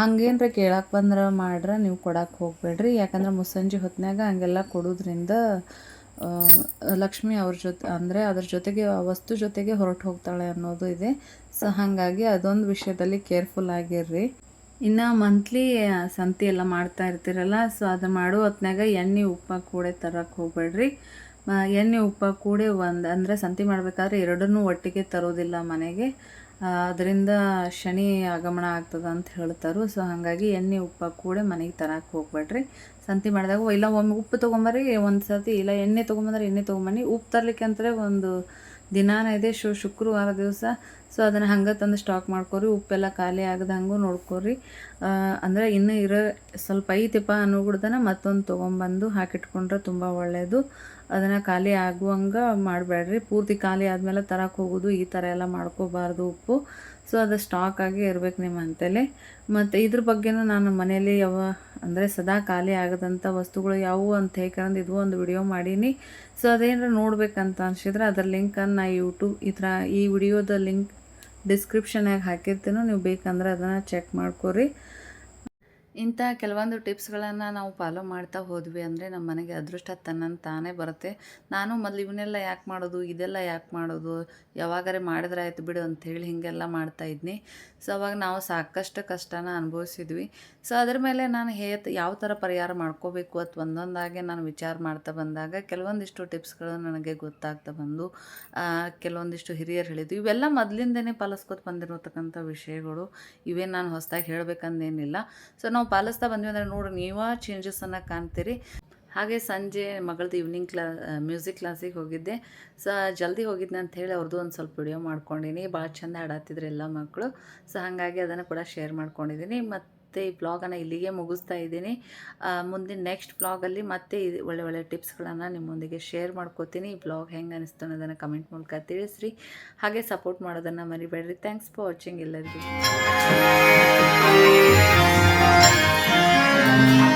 ಹಂಗೇನ್ರ ಕೇಳಕ್ಕೆ ಬಂದ್ರೆ ಮಾಡ್ರೆ, ನೀವು ಕೊಡಕ್ಕೆ ಹೋಗಬೇಡ್ರಿ. ಯಾಕಂದ್ರೆ ಮುಸ್ಸಂಜೆ ಹೊತ್ತಿನಾಗ ಹಂಗೆಲ್ಲ ಕೊಡೋದ್ರಿಂದ ಲಕ್ಷ್ಮಿ ಅವ್ರ ಜೊತೆ, ಅಂದರೆ ಅದ್ರ ಜೊತೆಗೆ ಆ ವಸ್ತು ಜೊತೆಗೆ ಹೊರಟು ಹೋಗ್ತಾಳೆ ಅನ್ನೋದು ಇದೆ. ಸೊ ಹಾಗಾಗಿ ಅದೊಂದು ವಿಷಯದಲ್ಲಿ ಕೇರ್ಫುಲ್ ಆಗಿರ್ರಿ. ಇನ್ನು ಮಂತ್ಲಿ ಸಂತಿ ಎಲ್ಲ ಮಾಡ್ತಾ ಇರ್ತೀರಲ್ಲ ಸೊ ಅದು ಮಾಡೋ ಹೊತ್ನಾಗ ಎಣ್ಣೆ, ಉಪ್ಪ, ಕೂಡ ತರಕ್ಕೆ ಹೋಗ್ಬೇಡ್ರಿ. ಎಣ್ಣೆ, ಉಪ್ಪ, ಕೂಡ ಒಂದು, ಅಂದರೆ ಸಂತಿ ಮಾಡಬೇಕಾದ್ರೆ ಎರಡನ್ನೂ ಒಟ್ಟಿಗೆ ತರೋದಿಲ್ಲ ಮನೆಗೆ. ಅದರಿಂದ ಶನಿ ಆಗಮನ ಆಗ್ತದ ಅಂತ ಹೇಳ್ತಾರೆ. ಸೊ ಹಾಗಾಗಿ ಎಣ್ಣೆ, ಉಪ್ಪ, ಕೂಡ ಮನೆಗೆ ತರಕ್ಕೆ ಹೋಗ್ಬೇಡ್ರಿ. ಸಂತಿ ಮಾಡಿದಾಗ ಇಲ್ಲ, ಒಮ್ಮೆ ಉಪ್ಪು ತೊಗೊಂಬರಿ ಒಂದು ಸರ್ತಿ ಇಲ್ಲ, ಎಣ್ಣೆ ತೊಗೊಂಬಂದ್ರೆ ಎಣ್ಣೆ ತೊಗೊಂಬನ್ನಿ. ಉಪ್ಪು ತರ್ಲಿಕ್ಕೆ ಅಂದರೆ ಒಂದು ದಿನಾನ ಇದೆ, ಶು, ಶುಕ್ರವಾರ ದಿವಸ. ಸೊ ಅದನ್ನು ಹಂಗೆ ತಂದು ಸ್ಟಾಕ್ ಮಾಡ್ಕೊರಿ, ಉಪ್ಪೆಲ್ಲ ಖಾಲಿ ಆಗದಂಗೂ ನೋಡ್ಕೊರಿ. ಅಂದರೆ ಇನ್ನೂ ಇರೋ ಸ್ವಲ್ಪ ಐತಿಪ್ಪ ಅನ್ನೋಗುಡ್ದನ ಮತ್ತೊಂದು ತೊಗೊಂಬಂದು ಹಾಕಿಟ್ಕೊಂಡ್ರೆ ತುಂಬ ಒಳ್ಳೆಯದು ಅದನ್ನು ಖಾಲಿ ಆಗುವಂಗೆ ಮಾಡಬೇಡ್ರಿ. ಪೂರ್ತಿ ಖಾಲಿ ಆದಮೇಲೆ ತರಕ್ಕೆ ಹೋಗೋದು, ಈ ಥರ ಎಲ್ಲ ಮಾಡ್ಕೋಬಾರ್ದು ಉಪ್ಪು. ಸೊ ಅದು ಸ್ಟಾಕ್ ಆಗಿ ಇರಬೇಕು ನಿಮ್ಮ ಅಂತಲೇ ಮತ್ತು ಇದ್ರ ಬಗ್ಗೆನೂ ನಾನು ಮನೆಯಲ್ಲಿ ಯಾವ, ಅಂದರೆ ಸದಾ ಖಾಲಿ ಆಗದಂಥ ವಸ್ತುಗಳು ಯಾವುವು ಅಂತ ಹೇಳ್ಕೊಂಡು ಇದು ಒಂದು ವಿಡಿಯೋ ಮಾಡೀನಿ. ಸೊ ಅದೇನಾರ ನೋಡಬೇಕಂತ ಅನ್ಸಿದ್ರೆ ಅದರ ಲಿಂಕನ್ನು ನಾ ಯೂಟ್ಯೂಬ್ ಈ ಥರ ಈ ವಿಡಿಯೋದ ಲಿಂಕ್ ಡಿಸ್ಕ್ರಿಪ್ಷನ್ಯಾಗ ಹಾಕಿರ್ತೀನೋ ನೀವು ಬೇಕಂದ್ರೆ ಅದನ್ನು ಚೆಕ್ ಮಾಡ್ಕೊರಿ. ಇಂಥ ಕೆಲವೊಂದು ಟಿಪ್ಸ್ಗಳನ್ನು ನಾವು ಫಾಲೋ ಮಾಡ್ತಾ ಹೋದ್ವಿ ಅಂದರೆ ನಮ್ಮ ಮನೆಗೆ ಅದೃಷ್ಟ ತನ್ನನ್ನು ತಾನೇ ಬರುತ್ತೆ. ನಾನು ಮೊದಲು ಇವನ್ನೆಲ್ಲ ಯಾಕೆ ಮಾಡೋದು, ಇದೆಲ್ಲ ಯಾಕೆ ಮಾಡೋದು, ಯಾವಾಗಾರೆ ಮಾಡಿದ್ರೆ ಆಯ್ತು ಬಿಡು ಅಂಥೇಳಿ ಹೀಗೆಲ್ಲ ಮಾಡ್ತಾ ಇದ್ನಿ. ಸೊ ಅವಾಗ ನಾವು ಸಾಕಷ್ಟು ಕಷ್ಟನ ಅನುಭವಿಸಿದ್ವಿ. ಸೊ ಅದ್ರ ಮೇಲೆ ನಾನು ಹೇ ಯಾವ ಥರ ಪರಿಹಾರ ಮಾಡ್ಕೋಬೇಕು ಅಂತ ಒಂದೊಂದಾಗೆ ನಾನು ವಿಚಾರ ಮಾಡ್ತಾ ಬಂದಾಗ ಕೆಲವೊಂದಿಷ್ಟು ಟಿಪ್ಸ್ಗಳು ನನಗೆ ಗೊತ್ತಾಗ್ತಾ ಬಂದು ಕೆಲವೊಂದಿಷ್ಟು ಹಿರಿಯರು ಹೇಳಿದ್ವಿ ಇವೆಲ್ಲ ಮೊದಲಿಂದನೇ ಪಾಲಿಸ್ಕೊತ ಬಂದಿರತಕ್ಕಂಥ ವಿಷಯಗಳು. ಇವೇನು ನಾನು ಹೊಸದಾಗಿ ಹೇಳಬೇಕಂದೇನಿಲ್ಲ. ಸೊ ನಾವು ಪಾಲಿಸ್ತಾ ಬಂದ್ವಿ ಅಂದರೆ ನೋಡಿ, ನೀವೇ ಚೇಂಜಸನ್ನು ಕಾಣ್ತೀರಿ. ಹಾಗೆ ಸಂಜೆ ಮಗಳದ್ದು ಈವ್ನಿಂಗ್ ಕ್ಲಾ ಮ್ಯೂಸಿಕ್ ಕ್ಲಾಸಿಗೆ ಹೋಗಿದ್ದೆ. ಸೊ ಜಲ್ದಿ ಹೋಗಿದ್ದೆ ಅಂತ ಹೇಳಿ ಅವ್ರದ್ದು ಒಂದು ಸ್ವಲ್ಪ ವಿಡಿಯೋ ಮಾಡ್ಕೊಂಡಿನಿ. ಭಾಳ ಚಂದ ಹಾಡಾತಿದ್ರು ಎಲ್ಲ ಮಕ್ಕಳು ಸೊ ಹಾಗಾಗಿ ಅದನ್ನು ಕೂಡ ಶೇರ್ ಮಾಡ್ಕೊಂಡಿದ್ದೀನಿ ಮತ್ತು ಈ ಬ್ಲಾಗನ್ನು ಇಲ್ಲಿಗೆ ಮುಗಿಸ್ತಾ ಇದ್ದೀನಿ. ಮುಂದಿನ ನೆಕ್ಸ್ಟ್ ಬ್ಲಾಗಲ್ಲಿ ಮತ್ತೆ ಇದು ಒಳ್ಳೆ ಒಳ್ಳೆ ಟಿಪ್ಸ್ಗಳನ್ನು ನಿಮ್ಮೊಂದಿಗೆ ಶೇರ್ ಮಾಡ್ಕೋತೀನಿ. ಈ ಬ್ಲಾಗ್ ಹೆಂಗೆ ಅನಿಸ್ತು ಅನ್ನೋದನ್ನು ಕಮೆಂಟ್ ಮೂಲಕ ತಿಳಿಸ್ರಿ. ಹಾಗೆ ಸಪೋರ್ಟ್ ಮಾಡೋದನ್ನು ಮರಿಬೇಡ್ರಿ. ಥ್ಯಾಂಕ್ಸ್ ಫಾರ್ ವಾಚಿಂಗ್ ಎಲ್ಲರಿಗೂ. Música